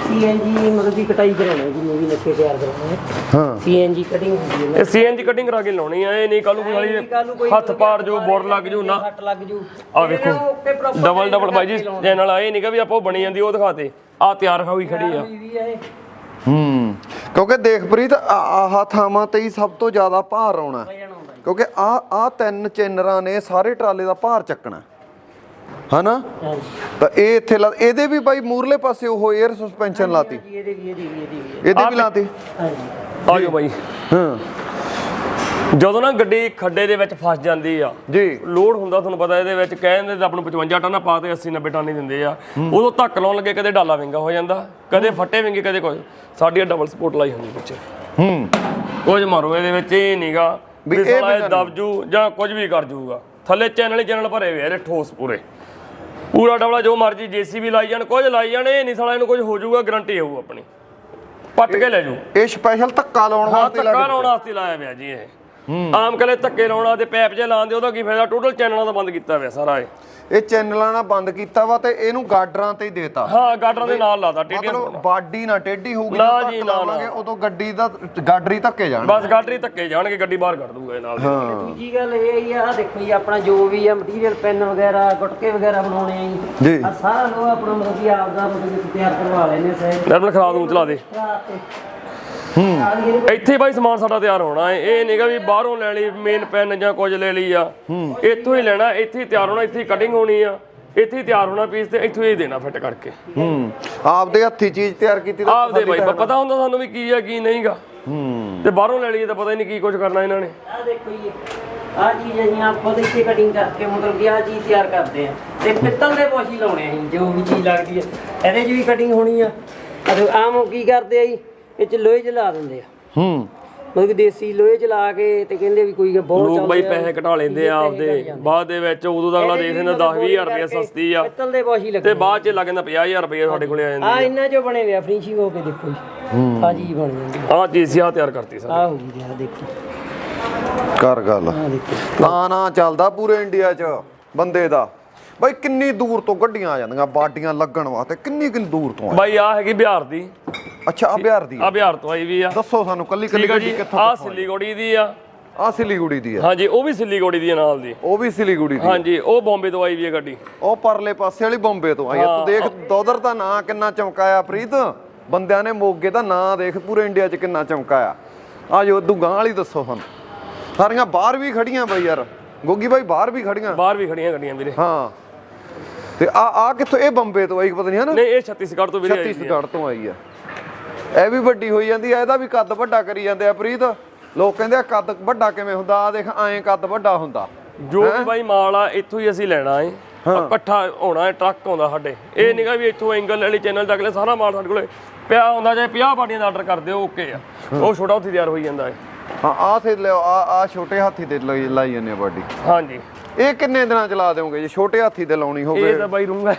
ਸੀਐਨਜੀ ਮਤਲਬ ਕਿ ਕਟਾਈ ਕਰਾਉਣੀ ਜਿੰਨੇ ਵੀ ਨੱਕੇ ਤਿਆਰ ਕਰਾਉਣੇ ਹਾਂ। ਸੀਐਨਜੀ ਕਟਿੰਗ ਹੁੰਦੀ ਹੈ ਇਹ ਸੀਐਨਜੀ ਕਟਿੰਗ ਕਰਾ ਕੇ ਲਾਉਣੀ ਆ ਇਹ ਨਹੀਂ ਕੱਲ ਨੂੰ ਕੋਈ ਵਾਲੀ ਹੱਥ ਪਾੜ ਜੋ ਬੋਰ ਲੱਗ ਜੂ ਨਾ। ਸੱਟ ਲੱਗ ਜੂ। ਆ ਵੇਖੋ ਡਬਲ ਡਬਲ ਬਾਈ ਜੀ ਜੇ ਨਾਲ ਆਏ ਨਹੀਂਗਾ ਵੀ ਆਪਾਂ ਬਣੀ ਜਾਂਦੀ ਉਹ ਦਿਖਾਤੇ ਆ ਤਿਆਰ ਹੋਈ ਖੜੀ ਆ। ਹੈ ਹੂੰ। ਕਿਉਂਕਿ ਦੇਖ ਪ੍ਰੀਤ ਆ- ਆਹ ਥਾਵਾਂ ਤੇ ਹੀ ਸਭ ਤੋਂ ਜ਼ਿਆਦਾ ਭਾਰ ਆਉਣਾ। ਜੀ। ਕਿਉਂਕਿ ਆ ਆ ਤਿੰਨ ਚੈਨਰਾਂ ਨੇ ਸਾਰੇ ਟਰਾਲੇ ਦਾ ਭਾਰ ਚੱਕਣਾ। ਹਨਾ? ਤਾਂ ਇਹ ਇੱਥੇ ਲਾ ਇਹਦੇ ਵੀ ਬਾਈ ਮੂਰਲੇ ਪਾਸੇ ਉਹ 에ਅਰ ਸਸਪੈਂਸ਼ਨ ਲਾਤੀ। ਇਹਦੇ ਵੀ ਇਹਦੀ ਵੀ ਇਹਦੀ ਵੀ ਇਹਦੇ ਵੀ। ਲਾਤੀ? ਹਾਂਜੀ। ਆ ਜਾਓ ਬਾਈ। ਹਾਂ। ਜਦੋਂ ਨਾ ਗੱਡੀ ਖੱਡੇ ਦੇ ਵਿੱਚ ਫਸ ਜਾਂਦੀ ਆ ਜੀ। ਲੋਡ ਹੁੰਦਾ ਤੁਹਾਨੂੰ ਪਤਾ ਇਹਦੇ ਵਿੱਚ ਕਹਿੰਦੇ ਤਾਂ ਆਪ ਨੂੰ 55 ਟਨ ਪਾ ਤੇ 80 90 ਟਨ ਹੀ ਦਿੰਦੇ ਆ। ਉਦੋਂ ਧੱਕ ਲਾਉਣ ਲੱਗੇ ਕਦੇ ਡਾਲਾ ਵਿੰਗਾ ਹੋ ਜਾਂਦਾ ਕਦੇ ਫੱਟੇ ਵਿੰਗੇ ਕਦੇ ਕੁਝ ਸਾਡੀ ਡਬਲ ਸਪੋਰਟ ਲਾਈ ਹੁੰਦੀ ਵਿੱਚ ਹੂੰ। ਕੁਝ ਮਾਰੋ ਇਹਦੇ ਵਿੱਚ ਇਹ ਨਹੀਂਗਾ ਵੀ ਵੀ ਇਹ ਦਬ ਜੂ ਜਾਂ ਕੁਝ ਵੀ ਕਰ ਜੂਗਾ। ਥੱਲੇ ਚੈਨਲ ਹੀ ਚੈਨਲ ਭਰੇ ਹੋਏ ਆ ਠੋਸ ਪੂਰੇ। ਪੂਰਾ ਡਬਲਾ ਜੋ ਮਰਜ਼ੀ ਜੀਸੀਬੀ ਲਾਈ ਜਾਣ ਕੁਝ ਲਾਈ ਜਾਣ ਇਹ ਨਹੀਂ ਸਾਲਾ ਇਹਨੂੰ ਕੁਝ ਹੋ ਜਾਊਗਾ ਗਰੰਟੀ ਹੋਊ ਆਪਣੀ। ਪੱਟ ਕੇ ਲੈ ਜੂ ਇਹ ਸਪੈਸ਼ਲ ਧੱਕਾ ਲਾਉਣ ਵਾਸਤੇ ਧੱਕਾ ਲਾਉਣ ਵਾਸਤੇ ਲਾਇਆ ਪਿਆ ਜੀ ਇਹ। ਆਮ ਕਲੇ ਧੱਕੇ ਲਾਉਣਾ ਤੇ ਪੈਪ ਜੇ ਲਾਉਂਦੇ ਉਹਦਾ ਕੀ ਫਾਇਦਾ? ਟੋਟਲ ਚੈਨਲਾਂ ਦਾ ਬੰਦ ਕੀਤਾ ਹੋਇਆ ਸਾਰਾ ਇਹ। ਇਹ ਚੈਨਲਾਂ ਨਾਲ ਬੰਦ ਕੀਤਾ ਵਾ ਤੇ ਇਹਨੂੰ ਗਾਡਰਾਂ ਤੇ ਹੀ ਦੇਤਾ। ਹਾਂ ਗਾਡਰਾਂ ਦੇ ਨਾਲ ਲਾਦਾ ਟੇਡੀਆਂ ਮਤਲਬ ਬਾਡੀ ਨਾ ਟੇਢੀ ਹੋਊਗੀ ਨਾ ਜੀ, ਨਾ, ਨਾ। ਲਾਵਾਂਗੇ ਉਦੋਂ ਗੱਡੀ ਦਾ ਗਾਡਰੀ ਧੱਕੇ ਜਾਣ ਬਸ ਗਾਡਰੀ ਧੱਕੇ ਜਾਣਗੇ ਗੱਡੀ ਬਾਹਰ ਕੱਢ ਦੂਗਾ ਇਹ ਨਾਲ। ਦੂਜੀ ਗੱਲ ਇਹ ਹੀ ਆ ਦੇਖੋ ਜੀ ਆਪਣਾ ਜੋ ਵੀ ਆ ਮਟੀਰੀਅਲ ਪੈਨ ਵਗੈਰਾ ਗੁਟਕੇ ਵਗੈਰਾ ਬਣਾਉਣੇ ਆ ਜੀ। ਆ ਸਾਰਾ ਲੋਹਾ ਆਪਣਾ ਮਤਲਬ ਕਿ ਮਤਲਬ ਕਿ ਤਿਆਰ ਕਰਵਾ ਲੈਨੇ ਸਹਿਜ। ਨਰਮਲ ਖਰਾਬ ਨੂੰ ਚਲਾ ਦੇ। ਹੂੰ। ਇੱਥੇ ਬਾਈ ਸਮਾਨ ਸਾਡਾ ਤਿਆਰ ਹੋਣਾ ਹੈ। ਇਹ ਨਹੀਂਗਾ ਵੀ ਬਾਹਰੋਂ ਲੈ ਲਈ ਮੇਨ ਪੈਨ ਜਾਂ ਕੁਝ ਲੈ ਲਈ ਆ। ਇੱਥੋਂ ਹੀ ਲੈਣਾ ਇੱਥੇ ਹੀ ਤਿਆਰ ਹੋਣਾ ਇੱਥੇ ਹੀ ਕਟਿੰਗ ਹੋਣੀ ਆ। ਇੱਥੇ ਤਿਆਰ ਹੋਣਾ ਪੀਸ ਤੇ ਇੱਥੋਂ ਹੀ ਦੇਣਾ ਫਿੱਟ ਕਰਕੇ। ਹੂੰ। ਆਪਦੇ ਹੱਥੀ ਚੀਜ਼ ਤਿਆਰ ਕੀਤੀ ਤਾਂ ਆਪਦੇ ਬਾਈ ਪਤਾ ਹੁੰਦਾ ਸਾਨੂੰ ਵੀ ਕੀ ਆ ਕੀ ਨਹੀਂਗਾ। ਹੂੰ। ਤੇ ਬਾਹਰੋਂ ਲੈ ਲਈਏ ਤਾਂ ਪਤਾ ਹੀ ਨਹੀਂ ਕੀ ਕੁਝ ਕਰਨਾ ਇਹਨਾਂ ਨੇ। ਆ ਦੇਖੋ ਜੀ ਆ ਚੀਜ਼ ਅਸੀਂ ਆਪ ਖੁਦ ਇੱਥੇ ਕਟਿੰਗ ਕਰਕੇ ਮਤਲਬ ਕਿ ਆ ਚੀਜ਼ ਤਿਆਰ ਕਰਦੇ ਆ। ਤੇ ਪਿੱਤਲ ਦੇ ਪੋਸ਼ੀ ਲਾਉਣੇ ਆ ਜੀ ਜੋ ਵੀ ਚੀਜ਼ ਲੱਗਦੀ ਹੈ ਇਹਦੇ 'ਚ ਵੀ ਕਟਿੰਗ ਹੋਣੀ ਆ। ਅਤੇ ਆਮ ਕੀ ਕਰਦੇ ਆ ਜੀ? ਇਹ 'ਚ ਲੋਹੇ 'ਚ ਲਾ ਦਿੰਦੇ ਆ। ਹੂੰ। ਮਤਲਬ ਕਿ ਦੇਸੀ ਲੋਹੇ 'ਚ ਲਾ ਕੇ ਤੇ ਕਹਿੰਦੇ ਵੀ ਕੋਈ ਬਹੁਤ ਲੋਕ ਬਾਈ ਚੱਲਦੇ ਆ, ਪੈਸੇ ਘਟਾ ਲੈਂਦੇ ਆ ਆਪਦੇ। ਬਾਅਦ ਦੇ ਵਿੱਚ ਉਦੋਂ ਦਾ ਅਗਲਾ ਦੇਖ ਲੈਂਦਾ ਮਤਲਬ 10 20000 ਰੁਪਏ ਸਸਤੀ ਆ। ਪਿੱਤਲ ਦੇ ਪੋਸ਼ੀ ਤੇ ਲੱਗੇ ਬਾਅਦ ਚ ਲੱਗ ਜਾਂਦਾ 50000 ਰੁਪਏ ਸਾਡੇ ਕੋਲੇ ਆ ਆ ਜਾਂਦੀ ਇੰਨਾ ਜੋ ਬਣੇ ਹੋਇਆ ਫਿਨਿਸ਼ਿੰਗ ਹੋ ਕੇ ਦੇਖੋ ਜੀ। ਆ ਜੀ ਬਣ ਜਾਂਦੀ ਆ। ਚੀਜ਼ ਸੀ ਆ ਤਿਆਰ ਕਰਤੀ ਸਰ। ਆ ਹੋ ਗਈ ਆ ਦੇਖੋ। ਕਰ ਗੱਲ। ਆ ਦੇਖੋ। ਤਾਂ ਨਾ ਚੱਲਦਾ ਪੂਰੇ ਇੰਡੀਆ 'ਚ ਬੰਦੇ ਦਾ। ਬਾਈ ਕਿੰਨੀ ਦੂਰ ਤੋਂ ਗੱਡੀਆਂ ਆ ਜਾਂਦੀਆਂ ਬਾਡੀਆਂ ਲੱਗਣ ਵਾਸਤੇ। ਕਿੰਨੀ ਕਿੰਨੀ ਦੂਰ ਤੋਂ ਆ ਬਾਈ ਆ ਹੈਗੀ ਬਿਹਾਰ ਦੀ। ਅੱਛਾ ਆ ਬਿਹਾਰ ਦੀ ਆ। ਬਿਹਾਰ ਤੋਂ ਆਈ ਵੀ ਆ। ਦੱਸੋ ਸਾਨੂੰ ਕੱਲੀ ਕੱਲੀ ਗੱਡੀ ਕਿੱਥੋਂ ਆ ਸਿੱਲੀਗੁੜੀ ਦੀ ਆ। ਆ ਸਿਲੀਗੁੜੀ ਦੀ ਆ। ਹਾਂਜੀ ਉਹ ਵੀ ਸਿੱਲੀਗੁੜੀ ਦੀ ਨਾਲ ਦੀ। ਉਹ ਵੀ ਸਿਲੀਗੁੜੀ ਦੀ। ਹਾਂਜੀ ਉਹ ਬੰਬੇ ਤੋਂ ਆਈ ਵੀ ਆ ਗੱਡੀ। ਉਹ ਪਰਲੇ ਪਾਸੇ ਵਾਲੀ ਬੰਬੇ ਤੋਂ ਆਈ ਆ। ਤੂੰ ਦੇਖ ਦੋਦਰ ਦਾ ਨਾਂ ਕਿੰਨਾ ਚਮਕਾਇਆ ਪ੍ਰੀਤ। ਬੰਦਿਆਂ ਨੇ ਮੋਗੇ ਦਾ ਨਾਂ ਦੇਖ ਪੂਰੇ ਇੰਡੀਆ 'ਚ ਕਿੰਨਾ ਚਮਕਾਇਆ। ਆ ਜੋ ਉਦੋਂ ਗਾਂ ਵਾਲੀ ਦੱਸੋ ਸਾਨੂੰ। ਸਾਰੀਆਂ ਬਾਹਰ ਵੀ ਖੜੀਆਂ ਬਈ ਯਾਰ। ਗੋਗੀ ਬਾਈ ਬਾਹਰ ਵੀ ਖੜੀਆਂ। ਬਾਹਰ ਵੀ ਖੜੀਆਂ ਗੱਡੀਆਂ ਵੀਰੇ। ਹਾਂ। ਤੇ ਆ ਆ ਕਿੱਥੋਂ ਇਹ ਬੰਬੇ ਤੋਂ ਆਈ ਪਤਾ ਨਹੀਂ ਹਨਾ? ਨਹੀਂ ਇਹ ਛੱਤੀਸਗੜ੍ਹ ਤੋਂ ਵੀਰੇ। ਛੱਤੀਸਗੜ੍ਹ ਤੋਂ ਆਈ ਆ। ਇਹ ਵੀ ਵੱਡੀ ਹੋਈ ਜਾਂਦੀ ਆ ਇਹਦਾ ਵੀ ਕੱਦ ਵੱਡਾ ਕਰੀ ਜਾਂਦੇ ਆ ਪ੍ਰੀਤ। ਲੋਕ ਕਹਿੰਦੇ ਆ ਕੱਦ ਵੱਡਾ ਕਿਵੇਂ ਹੁੰਦਾ? ਆ ਦੇਖ ਐਂ ਕੱਦ ਵੱਡਾ ਹੁੰਦਾ। ਜੋ ਵੀ ਬਾਈ ਮਾਲ ਆ ਇੱਥੋਂ ਹੀ ਅਸੀਂ ਲੈਣਾ ਏ। ਇਕੱਠਾ ਹੋਣਾ ਹੈ ਟਰੱਕ ਆਉਂਦਾ ਸਾਡੇ। ਇਹ ਨਹੀਂਗਾ ਵੀ ਇੱਥੋਂ ਐਂਗਲ ਵਾਲੀ ਚੈਨਲ ਤੱਕ ਲੈ ਸਾਰਾ ਮਾਲ ਸਾਡੇ ਕੋਲੇ ਪਿਆ ਹੁੰਦਾ ਜੇ 50 ਪਾਰਟੀਆਂ ਦਾ ਆਰਡਰ ਕਰਦੇ ਹੋ ਓਕੇ ਆ। ਉਹ ਛੋਟਾ ਉੱਥੇ ਤਿਆਰ ਹੋਈ ਜਾਂਦਾ ਹੈ ਹਾਂ ਆ ਸੇ ਲਿਓ ਆ ਆ ਛੋਟੇ ਹਾਥੀ ਦੇ ਲਾਈ ਲਾਈ ਜਾਂਦੇ ਆ ਬਾਡੀ। ਹਾਂਜੀ। ਇਹ ਕਿੰਨੇ ਦਿਨਾਂ ਚ ਲਾ ਦਿਓਗੇ? ਜੇ ਛੋਟੇ ਹਾਥੀ ਦੇ ਲਾਉਣੀ ਹੋਵੇ। ਇਹ ਤਾਂ ਬਾਈ ਰੂੰਗਾ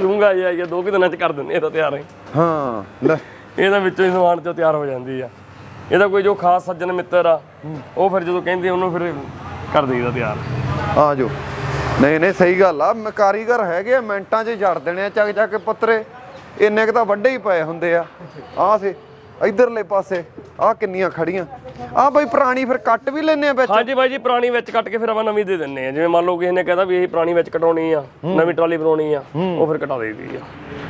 ਰੂੰਗਾ ਇਹ ਦੋ ਕੁ ਦਿਨਾਂ ਚ ਕਰ ਦਿੰਦੇ ਇਹ ਤਾਂ ਤਿਆਰ ਹੈ ਹਾਂ ਲੈ। ਇਹਦਾ ਵਿੱਚੋਂ ਹੀ ਸਮਾਨ ਚੋਂ ਤਿਆਰ ਹੋ ਜਾਂਦੀ ਆ। ਇਹਦਾ ਕੋਈ ਜੋ ਖਾਸ ਸੱਜਣ ਮਿੱਤਰ ਆ, ਉਹ ਫਿਰ ਜਦੋਂ ਕਹਿੰਦੇ ਉਹਨੂੰ ਫਿਰ ਕਰ ਦੇਈਦਾ ਤਿਆਰ। ਆ ਜੋ ਨਹੀਂ ਨਹੀਂ, ਸਹੀ ਗੱਲ ਆ। ਮ- ਕਾਰੀਗਰ ਹੈਗੇ ਆ, ਮਿੰਟਾਂ 'ਚ ਝੜ ਦੇਣੇ ਆ ਚੱਕ ਚੱਕ ਕੇ ਪੱਤਰੇ। ਇੰਨੇ ਕ ਤਾਂ ਵੱਡੇ ਹੀ ਪਏ ਹੁੰਦੇ ਆ। ਆ ਸੇ, ਇਧਰਲੇ ਪਾਸੇ। ਆ ਕਿੰਨੀਆਂ ਖੜੀਆਂ। ਆ ਬਈ ਪੁਰਾਣੀ ਫਿਰ ਕੱਟ ਵੀ ਲੈਨੇ ਆ ਵਿੱਚ। ਹਾਂਜੀ ਬਾਈ ਜੀ ਪੁਰਾਣੀ ਵਿੱਚ ਕੱਟ ਕੇ ਫਿਰ ਆਪਾਂ ਨਵੀਂ ਦੇ ਦਿੰਨੇ ਆ। ਜਿਵੇਂ ਮੰਨ ਲਓ ਕਿਸੇ ਨੇ ਕਹਿੰਦਾ ਵੀ ਇਹ ਪੁਰਾਣੀ ਵਿੱਚ ਕਟਾਉਣੀ ਆ ਨਵੀਂ ਟਰਾਲੀ ਬਣਾਉਣੀ ਆ ਉਹ ਫਿਰ ਕਟਾ ਦੇਈਦੀ ਆ।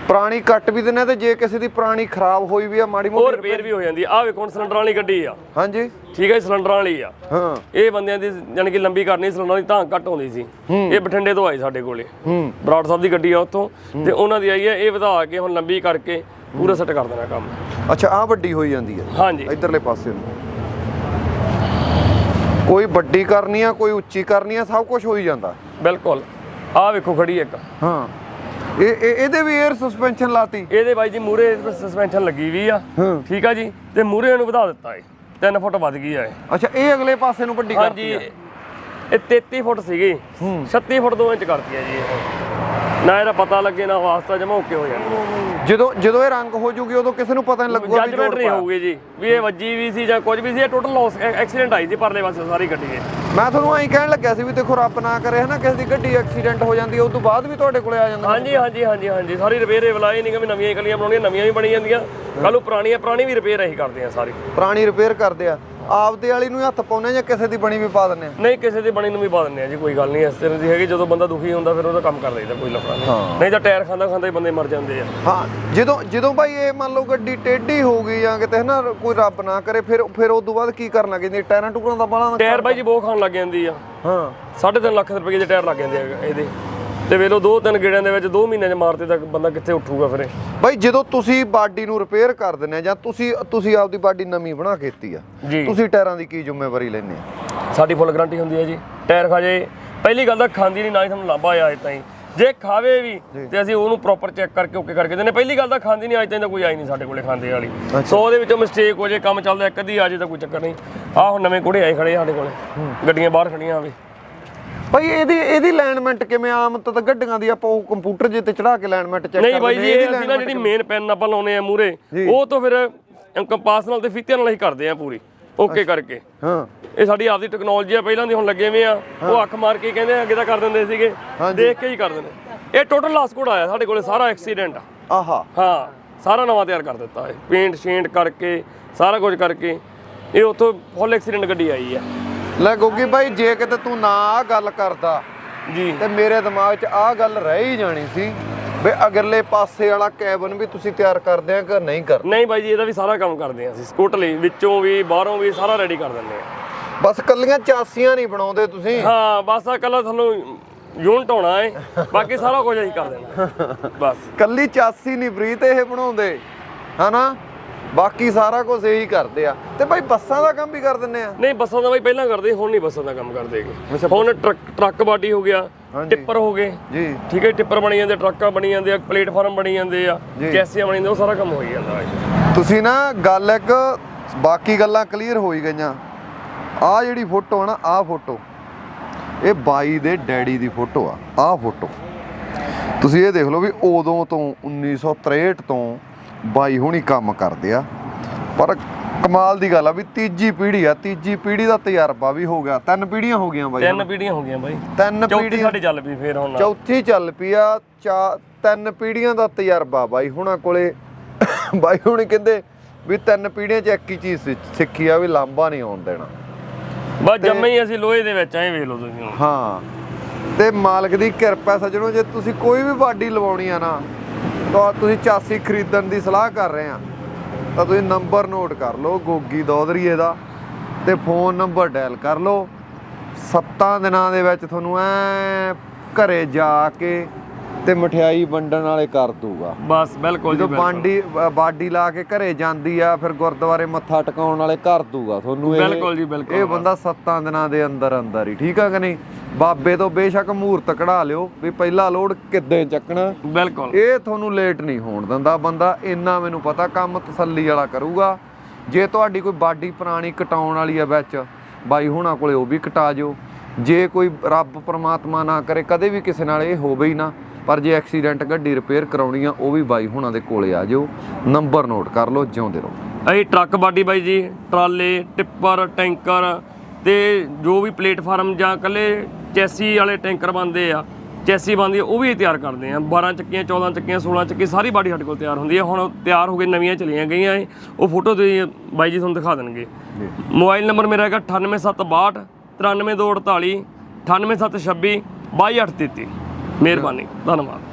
ਪੁਰਾਣੀ ਕੱਟ ਵੀ ਦਿੰਨੇ ਆ ਤੇ ਜੇ ਕਿਸੇ ਦੀ ਪੁਰਾਣੀ ਖਰਾਬ ਹੋਈ ਵੀ ਆ ਮਾੜੀ ਮੋਟੀ ਰਿਪੇਅਰ ਵੀ ਹੋ ਜਾਂਦੀ ਆ। ਆਹ ਵੇਖੋ ਹੁਣ ਸਿਲੰਡਰਾਂ ਵਾਲੀ ਗੱਡੀ ਆ। ਹਾਂਜੀ। ਠੀਕ ਹੈ ਸਿਲੰਡਰਾਂ ਵਾਲੀ ਆ। ਹਾਂ। ਇਹ ਬੰਦਿਆਂ ਦੀ ਜਾਣੀ ਕਿ ਲੰਬੀ ਕਰਨੀ ਸਿਲੰਡਰਾਂ ਦੀ ਤਾਂ ਘੱਟ ਆਉਂਦੀ ਸੀ। ਇਹ ਬਠਿੰਡੇ ਤੋਂ ਆਈ ਸਾਡੇ ਕੋਲੇ। ਹੂੰ। ਬਰਾੜ ਸਾਹਿਬ ਦੀ ਗੱਡੀ ਆ ਉੱਥੋਂ। ਤੇ ਉਹਨਾਂ ਦੀ ਆਈ ਹੈ ਇਹ ਵਧਾ ਕੇ ਹੁਣ ਲੰਬੀ ਕਰਕੇ ਪੂਰਾ ਸੈੱਟ ਕਰ ਦੇਣਾ ਕੰਮ। ਅੱਛਾ ਆ ਵੱਡੀ ਹੋਈ ਜਾਂਦੀ ਆ ਹਾਂਜੀ। ਇਧਰਲੇ ਪਾਸੇ ਨੂੰ। ਕੋਈ ਵੱਡੀ ਕਰਨੀ ਆ ਕੋਈ ਉੱਚੀ ਕਰਨੀ ਆ ਸਭ ਕੁਝ ਹੋਈ ਜਾਂਦਾ। ਬਿਲਕੁਲ। ਆਹ ਵੇਖੋ ਖੜੀ ਇੱਕ। ਹਾਂ। ਇਹ ਇਹ- ਇਹਦੇ ਵੀ 에ਅਰ ਸਸਪੈਂਸ਼ਨ ਲਾਤੀ। ਇਹਦੇ ਬਾਈ ਜੀ ਮੂਰੇ ਸਸਪੈਂਸ਼ਨ ਲੱਗੀ ਵੀ ਆ। ਹਾਂ। ਠੀਕ ਆ ਜੀ? ਤੇ ਮੂਰੇ ਨੂੰ ਵਧਾ ਦਿੱਤਾ ਏ 3 ਫੁੱਟ ਵੱਧ ਗਈ ਆ ਇਹ। ਅੱਛਾ ਇਹ ਅਗਲੇ ਪਾਸੇ ਨੂੰ ਵੱਡੀ ਕਰਤੀ ਆ। ਇਹ 33 ਫੁੱਟ ਸੀਗੀ। 36 ਫੁੱਟ 2 ਇੰਚ ਕਰਤੀ ਆ ਜੀ ਇਹ। ਨਾ ਇਹਦਾ ਪਤਾ ਲੱਗੇ ਨਾ ਵਾਸਤਾ ਜਮਾ ਓਕੇ ਹੋ ਜਾਣਾ। ਜਦੋਂ ਜਦੋਂ ਇਹ ਰੰਗ ਹੋ ਜੂਗੀ ਉਦੋਂ ਕਿਸੇ ਨੂੰ ਪਤਾ ਨਹੀਂ ਲੱਗੂਗਾ ਵੀ ਜੱਜਮੈਂਟ ਨਹੀਂ। ਹੋਊਗੀ ਜੀ ਵੀ ਇਹ ਵੱਜੀ ਵੀ ਸੀ ਜਾਂ ਕੁਝ ਵੀ ਸੀ ਇਹ ਟੋਟਲ ਲਾਸ ਐਕਸੀਡੈਂਟ ਆਈ ਸੀ ਪਰਲੇ ਪਾਸੇ ਸਾਰੀ ਗੱਡੀ ਇਹ। ਮੈਂ ਤੁਹਾਨੂੰ ਐਂ ਕਹਿਣ ਲੱਗਿਆ ਸੀ ਵੀ ਦੇਖੋ ਰੱਬ ਨਾ ਕਰੇ ਹਨਾ ਕਿਸੇ ਦੀ ਗੱਡੀ ਐਕਸੀਡੈਂਟ ਹੋ ਜਾਂਦੀ ਹੈ ਉਸ ਤੋਂ ਬਾਅਦ ਵੀ ਤੁਹਾਡੇ ਕੋਲੇ ਆ ਜਾਂਦਾ। ਹਾਂਜੀ ਹਾਂਜੀ ਹਾਂਜੀ ਹਾਂਜੀ ਸਾਰੀ ਰਿਪੇਅਰ ਇਹ ਬੁਲਾਏ ਨਹੀਂ ਕਿ ਨਵੀਆਂ ਇਕੱਲੀਆਂ ਬਣਾਉਣੀਆਂ ਨਵੀਆਂ ਵੀ ਬਣੀ ਜਾਂਦੀਆਂ। ਕੱਲ ਨੂੰ ਪੁਰਾਣੀਆਂ ਪੁਰਾਣੀ ਵੀ ਰਿਪੇਅਰ ਅਸੀਂ ਕਰਦੇ ਆ ਸਾਰੀ। ਪੁਰਾਣੀ ਰਿਪੇਅਰ ਕਰਦੇ ਆ। ਆਪਦੇ ਵਾਲੀ ਨੂੰ ਹੱਥ ਪਾਉਨੇ ਜਾਂ ਕਿਸੇ ਦੀ ਬਣੀ ਵੀ ਪਾ ਦਿੰਨੇ ਆ ਨਹੀਂ ਕਿਸੇ ਦੀ ਬਣੀ ਨੂੰ ਵੀ ਪਾ ਦਿੰਦੇ ਆ ਜੀ ਕੋਈ ਗੱਲ ਨਹੀਂ। ਇਸ ਤਰ੍ਹਾਂ ਦੀ ਹੈਗੀ ਜਦੋਂ ਬੰਦਾ ਦੁਖੀ ਹੁੰਦਾ ਫਿਰ ਉਹਦਾ ਕੰਮ ਕਰ ਲਈਦਾ ਕੋਈ ਲਫੜਾ ਨਹੀਂ। ਨਹੀਂ ਤਾਂ ਟਾਇਰ ਖਾਂਦਾ ਖਾਂਦਾ ਹੀ ਬੰਦੇ ਮਰ ਜਾਂਦੇ ਆ। ਹਾਂ ਜਦੋਂ ਜਦੋਂ ਬਾਈ ਇਹ ਮੰਨ ਲਓ ਗੱਡੀ ਟੇਢੀ ਹੋ ਗਈ ਜਾਂ ਕਿਤੇ ਹਨਾ ਕੋਈ ਰੱਬ ਨਾ ਕਰੇ ਫਿਰ ਫਿਰ ਉਸ ਤੋਂ ਬਾਅਦ ਕੀ ਕਰਨ ਲੱਗ ਜਾਂਦੀ ਟਾਇਰਾਂ ਟੁਕੜਾਂ ਦਾ ਬਾਲਾ ਟਾਇਰ ਬਾਈ ਜੀ ਬਹੁਤ ਖਾਣ ਲੱਗ ਜਾਂਦੀ ਆ। ਹਾਂ। 3.5 ਲੱਖ ਰੁਪਏ ਦੇ ਟਾਇਰ ਲੱਗ ਜਾਂਦੇ ਆ ਇਹਦੇ। ਤੇ ਵੇਲੋ ਦੋ ਤਿੰਨ ਗੇੜਿਆਂ ਦੇ ਵਿੱਚ 2 ਮਹੀਨਿਆਂ 'ਚ ਮਾਰਤੇ ਤੱਕ ਬੰਦਾ ਕਿੱਥੇ ਉੱਠੂਗਾ ਫਿਰ? ਬਾਈ ਜਦੋਂ ਤੁਸੀਂ ਬਾਡੀ ਨੂੰ ਰਿਪੇਅਰ ਕਰ ਦਿੰਦੇ ਆ ਜਾਂ ਤੁਸੀਂ ਤੁਸੀਂ ਆਪਦੀ ਬਾਡੀ ਨਵੀਂ ਬਣਾ ਕੇ ਦਿੱਤੀ ਆ ਤੁਸੀਂ ਟਾਇਰਾਂ ਦੀ ਕੀ ਜ਼ਿੰਮੇਵਾਰੀ ਲੈਂਦੇ ਆ? ਸਾਡੀ ਫੁੱਲ ਗਾਰੰਟੀ ਹੁੰਦੀ ਹੈ ਜੀ। ਟਾਇਰ ਖਾ ਜੇ ਪਹਿਲੀ ਗੱਲ ਤਾਂ ਖਾਂਦੀ ਨਹੀਂ ਨਾ ਹੀ ਤੁਹਾਨੂੰ ਲਾਂਭਾ ਆਇਆ ਅਜੇ ਤਾਈਂ। ਜੇ ਖਾਵੇ ਵੀ ਤੇ ਅਸੀਂ ਉਹਨੂੰ ਪ੍ਰੋਪਰ ਚੈੱਕ ਕਰਕੇ ਓਕੇ ਕਰਕੇ ਦਿੰਦੇ ਪਹਿਲੀ ਗੱਲ ਤਾਂ ਖਾਂਦੀ ਨਹੀਂ ਅਜੇ ਤਾਈਂ ਤਾਂ ਕੋਈ ਆਈ ਨਹੀਂ ਸਾਡੇ ਕੋਲੇ ਖਾਂਦੇ ਵਾਲੀ। 100 ਦੇ ਵਿੱਚੋਂ ਮਿਸਟੇਕ ਹੋ ਜੇ ਕੰਮ ਚੱਲਦਾ ਇੱਕ ਅੱਧੀ ਆ ਜੇ ਤਾਂ ਕੋਈ ਚੱਕਰ ਨਹੀਂ। ਆਹ ਹੁਣ ਨਵੇਂ ਕੋੜੇ ਆਏ ਖੜੇ ਸਾਡੇ ਕੋਲੇ। ਗੱਡੀਆਂ ਬਾਹਰ ਖੜੀਆਂ ਆਵੇ ਬਾਈ ਇਹਦੀ ਇਹਦੀ ਅਲਾਈਨਮੈਂਟ ਕਿਵੇਂ ਆਮ ਤਾਂ ਗੱਡੀਆਂ ਦੀ ਆਪਾਂ ਉਹ ਕੰਪਿਊਟਰ ਜੇ ਤੇ ਚੜਾ ਕੇ ਅਲਾਈਨਮੈਂਟ ਚੈੱਕ ਨਹੀਂ ਬਾਈ ਜੀ ਇਹ ਅਸੀਂ ਨਾ ਜਿਹੜੀ ਮੇਨ ਪੈਨ ਆਪਾਂ ਲਾਉਨੇ ਆ ਮੂਰੇ ਉਹ ਤੋਂ ਫਿਰ ਕੰਪਾਸ ਨਾਲ ਤੇ ਫੀਤਿਆਂ ਨਾਲ ਹੀ ਕਰਦੇ ਆ ਪੂਰੀ। ਓਕੇ ਕਰਕੇ। ਹਾਂ। ਇਹ ਸਾਡੀ ਆਪਦੀ ਟੈਕਨੋਲੋਜੀ ਆ ਪਹਿਲਾਂ ਦੀ ਹੁਣ ਲੱਗੇ ਹੋਏ ਆ। ਉਹ ਅੱਖ ਮਾਰ ਕੇ ਕਹਿੰਦੇ ਅੱਗੇ ਤਾਂ ਕਰ ਦਿੰਦੇ ਸੀਗੇ। ਦੇਖ ਕੇ ਹੀ ਕਰ ਦਿੰਦੇ। ਇਹ ਟੋਟਲ ਲਾਸ ਕੋਡ ਆਇਆ ਸਾਡੇ ਕੋਲੇ ਸਾਰਾ ਐਕਸੀਡੈਂਟ ਆ। ਆਹਾ। ਹਾਂ ਸਾਰਾ ਨਵਾਂ ਤਿਆਰ ਕਰ ਦਿੱਤਾ ਹੈ ਪੇਂਟ ਸ਼ੇਂਟ ਕਰਕੇ ਸਾਰਾ ਕੁਝ ਕਰਕੇ। ਇਹ ਉੱਥੋਂ ਫੁੱਲ ਐਕਸੀਡੈਂਟ ਗੱਡੀ ਆਈ ਆ। ਲੈ ਗੋਗੀ ਬਾਈ ਜੇ ਕਿਤੇ ਤੂੰ ਨਾ ਆਹ ਗੱਲ ਕਰਦਾ ਜੀ। ਤੇ ਮੇਰੇ ਦਿਮਾਗ 'ਚ ਆਹ ਗੱਲ ਰਹਿ ਹੀ ਜਾਣੀ ਸੀ ਵੀ ਅਗਰਲੇ ਪਾਸੇ ਵਾਲਾ ਕੈਬਨ ਵੀ ਤੁਸੀਂ ਤਿਆਰ ਕਰਦੇ ਆ ਕਿ ਨਹੀਂ ਕਰਦੇ ਨਹੀਂ ਬਾਈ ਜੀ ਇਹਦਾ ਵੀ ਸਾਰਾ ਕੰਮ ਕਰਦੇ ਆ ਅਸੀਂ ਸਕੂਟਲੀ ਵਿੱਚੋਂ ਵੀ ਬਾਹਰੋਂ ਵੀ ਸਾਰਾ ਰੈਡੀ ਕਰ ਦਿੰਦੇ ਆ। ਬਸ ਕੱਲੀਆਂ ਚਾਸੀਆਂ ਨਹੀਂ ਬਣਾਉਂਦੇ ਤੁਸੀਂ। ਹਾਂ ਬਸ ਆ ਕੱਲਾ ਤੁਹਾਨੂੰ ਯੂਨਿਟ ਹੋਣਾ ਹੈ ਬਾਕੀ ਸਾਰਾ ਕੁਝ ਅਸੀਂ ਕਰ ਦੇਣਾ। ਬਸ। ਕੱਲੀ ਚਾਸੀ ਨਹੀਂ ਪ੍ਰੀਤ ਇਹ ਬਣਾਉਂਦੇ ਹਨਾ? ਬਾਕੀ ਸਾਰਾ ਕੁਝ ਇਹੀ ਕਰਦੇ ਆ। ਤੇ ਬਾਈ ਬੱਸਾਂ ਦਾ ਕੰਮ ਵੀ ਕਰ ਦਿੰਨੇ ਆ। ਨਹੀਂ ਬੱਸਾਂ ਦਾ ਬਾਈ ਪਹਿਲਾਂ ਕਰਦੇ ਹੁਣ ਨਹੀਂ ਬੱਸਾਂ ਦਾ ਕੰਮ ਕਰਦੇ ਹੈਗੇ। ਅੱਛਾ, ਹੁਣ ਟਰੱਕ ਟਰੱਕ ਬਾਡੀ ਹੋ ਗਿਆ। ਟਿੱਪਰ ਹੋ ਗਏ। ਜੀ। ਠੀਕ ਹੈ ਟਿੱਪਰ ਬਣੀ ਜਾਂਦੇ ਟਰੱਕਾਂ ਬਣੀ ਜਾਂਦੇ ਆ ਪਲੇਟਫਾਰਮ ਬਣੀ ਜਾਂਦੇ ਆ। ਕੈਸੀਆਂ ਬਣੀ ਜਾਂਦੇ ਉਹ ਸਾਰਾ ਕੰਮ ਹੋਈ ਜਾਂਦਾ ਤੁਸੀਂ ਨਾ ਗੱਲ ਇੱਕ ਬਾਕੀ ਗੱਲਾਂ ਕਲੀਅਰ ਹੋ ਹੀ ਗਈਆਂ। ਆ ਜਿਹੜੀ ਫੋਟੋ ਆ ਨਾ ਆ ਫੋਟੋ। ਇਹ ਬਾਈ ਦੇ ਡੈਡੀ ਦੀ ਫੋਟੋ ਆ ਆ ਫੋਟੋ। ਤੁਸੀਂ ਇਹ ਦੇਖ ਲਓ ਵੀ ਉਦੋਂ ਤੋਂ 1963 ਤੋਂ ਬਾਈ ਹੁਣੀ ਕੰਮ ਕਰਦੇ ਆ। ਪਰ ਕਮਾਲ ਦੀ ਗੱਲ ਆ ਵੀ ਤੀਜੀ ਪੀੜ੍ਹੀ ਆ ਤੀਜੀ ਪੀੜ੍ਹੀ ਦਾ ਤਜਰਬਾ ਵੀ ਹੋ ਗਿਆ। ਤਿੰਨ ਪੀੜ੍ਹੀਆਂ ਹੋ ਗਈਆਂ ਬਾਈ ਤਿੰਨ ਪੀੜ੍ਹੀਆਂ ਹੋ ਗਈਆਂ ਬਾਈ। ਤਿੰਨ ਚੌਥੀ ਪੀੜ੍ਹੀਆਂ ਸਾਡੀ ਚੱਲ ਪਈ ਫੇਰ ਹੁਣ। ਚੌਥੀ ਚੱਲ ਪਈ ਆ ਚਾ ਤਿੰਨ ਪੀੜ੍ਹੀਆਂ ਦਾ ਤਜਰਬਾ ਬਾਈ ਹੁਣਾਂ ਕੋਲੇ। ਬਾਈ ਹੁਣੀ ਕਹਿੰਦੇ ਵੀ ਤਿੰਨ ਪੀੜ੍ਹੀਆਂ 'ਚ ਇੱਕ ਹੀ ਚੀਜ਼ ਸਿ- ਸਿੱਖੀ ਆ ਵੀ ਲਾਂਬਾ ਨਹੀਂ ਆਉਣ ਦੇਣਾ। ਬਸ ਜੰਮੇ ਹੀ ਅਸੀਂ ਲੋਹੇ ਦੇ ਵਿੱਚ ਐਂ ਵੇਖ ਲਓ ਤੁਸੀਂ ਹੁਣ। ਹਾਂ। ਤੇ ਮਾਲਕ ਦੀ ਕਿਰਪਾ ਸੱਜਣੋ ਜੇ ਤੁਸੀਂ ਕੋਈ ਵੀ ਬਾਡੀ ਲਵਾਉਣੀ ਆ ਨਾ ਤਾਂ ਤੁਸੀਂ ਚਾਸੀ ਖਰੀਦਣ ਦੀ ਸਲਾਹ ਕਰ ਰਹੇ ਆ, ਤਾਂ ਤੁਸੀਂ ਨੰਬਰ ਨੋਟ ਕਰ ਲਓ, ਗੋਗੀ ਦੌਦਰੀਏ ਦਾ ਤੇ ਫੋਨ ਨੰਬਰ ਡਾਇਲ ਕਰ ਲਓ। ਸੱਤਾਂ ਦਿਨਾਂ ਦੇ ਵਿੱਚ ਤੁਹਾਨੂੰ ਐ ਘਰੇ ਜਾ ਕੇ ਤੇ ਮਠਿਆਈ ਵੰਡਣ ਵਾਲੇ ਕਰ ਦੂਗਾ। ਬਸ ਬਿਲਕੁਲ ਜੀ ਜਦੋਂ ਬਿਲਕੁਲ। ਬਾਡੀ ਬਾਡੀ ਲਾ ਕੇ ਘਰੇ ਜਾਂਦੀ ਆ ਫਿਰ ਗੁਰਦੁਆਰੇ ਮੱਥਾ ਟਿਕਾਉਣ ਵਾਲੇ ਕਰ ਦੂਗਾ। ਤੁਹਾਨੂੰ ਇਹ ਬਿਲਕੁਲ ਜੀ, ਬਿਲਕੁਲ। ਇਹ ਬੰਦਾ ਸੱਤਾਂ ਦਿਨਾਂ ਦੇ ਅੰਦਰ ਅੰਦਰ ਹੀ ਠੀਕ ਆ ਕਿ ਨਹੀਂ? ਬਾਬੇ ਤੋਂ ਬੇਸ਼ੱਕ ਮਹੂਰਤ ਕਢਾ ਲਿਓ ਵੀ ਪਹਿਲਾ ਲੋਡ ਕਿੱਦਾਂ ਚੱਕਣਾ। ਬਿਲਕੁਲ। ਇਹ ਤੁਹਾਨੂੰ ਲੇਟ ਨਹੀਂ ਹੋਣ ਦਿੰਦਾ ਬੰਦਾ ਇੰਨਾ ਮੈਨੂੰ ਪਤਾ ਕੰਮ ਤਸੱਲੀ ਵਾਲਾ ਕਰੂਗਾ। ਜੇ ਤੁਹਾਡੀ ਕੋਈ ਬਾਡੀ ਪੁਰਾਣੀ ਕਟਾਉਣ ਵਾਲੀ ਆ ਵਿੱਚ ਬਾਈ ਹੁਣਾਂ ਕੋਲੇ ਉਹ ਵੀ ਕਟਾ ਜਿਓ। ਜੇ ਕੋਈ ਰੱਬ ਪ੍ਰਮਾਤਮਾ ਨਾ ਕਰੇ ਕਦੇ ਵੀ ਕਿਸੇ ਨਾਲ ਇਹ ਹੋਵੇ ਹੀ ਨਾ। ਪਰ ਜੇ ਐਕਸੀਡੈਂਟ ਗੱਡੀ ਰਿਪੇਅਰ ਕਰਾਉਣੀ ਆ, ਉਹ ਵੀ ਬਾਈ ਹੁਣਾਂ ਦੇ ਕੋਲੇ ਆ ਜਾਓ। ਨੰਬਰ ਨੋਟ ਕਰ ਲਓ, ਜਿਉਂਦੇ ਰਹੋ। ਅਸੀਂ ਟਰੱਕ ਬਾਡੀ ਬਾਈ ਜੀ, ਟਰਾਲੇ, ਟਿੱਪਰ, ਟੈਂਕਰ ਤੇ ਜੋ ਵੀ ਪਲੇਟਫਾਰਮ ਜਾਂ ਕੱਲੇ ਚੈਸੀ ਵਾਲੇ ਟੈਂਕਰ ਬੰਦੇ ਆ, ਚੈਸੀ ਬੰਦੀ ਉਹ ਵੀ ਤਿਆਰ ਕਰਦੇ ਆ। 12 ਚੱਕੀਆਂ 14 ਚੱਕੀਆਂ 16 ਚੱਕੀ ਸਾਰੀ ਬਾਡੀ ਸਾਡੇ ਕੋਲ ਤਿਆਰ ਹੁੰਦੀ ਹੈ ਹੁਣ ਤਿਆਰ ਹੋ ਗਏ ਨਵੀਆਂ ਚਲੀਆਂ ਗਈਆਂ ਏ, ਉਹ ਫੋਟੋ ਤੇ ਬਾਈ ਜੀ ਤੁਹਾਨੂੰ ਦਿਖਾ ਦੇਣਗੇ। ਮੋਬਾਈਲ ਨੰਬਰ ਮੇਰਾ ਹੈਗਾ 98762 93248 98726 22833 ਮਿਹਰਬਾਨੀ ਧੰਨਵਾਦ।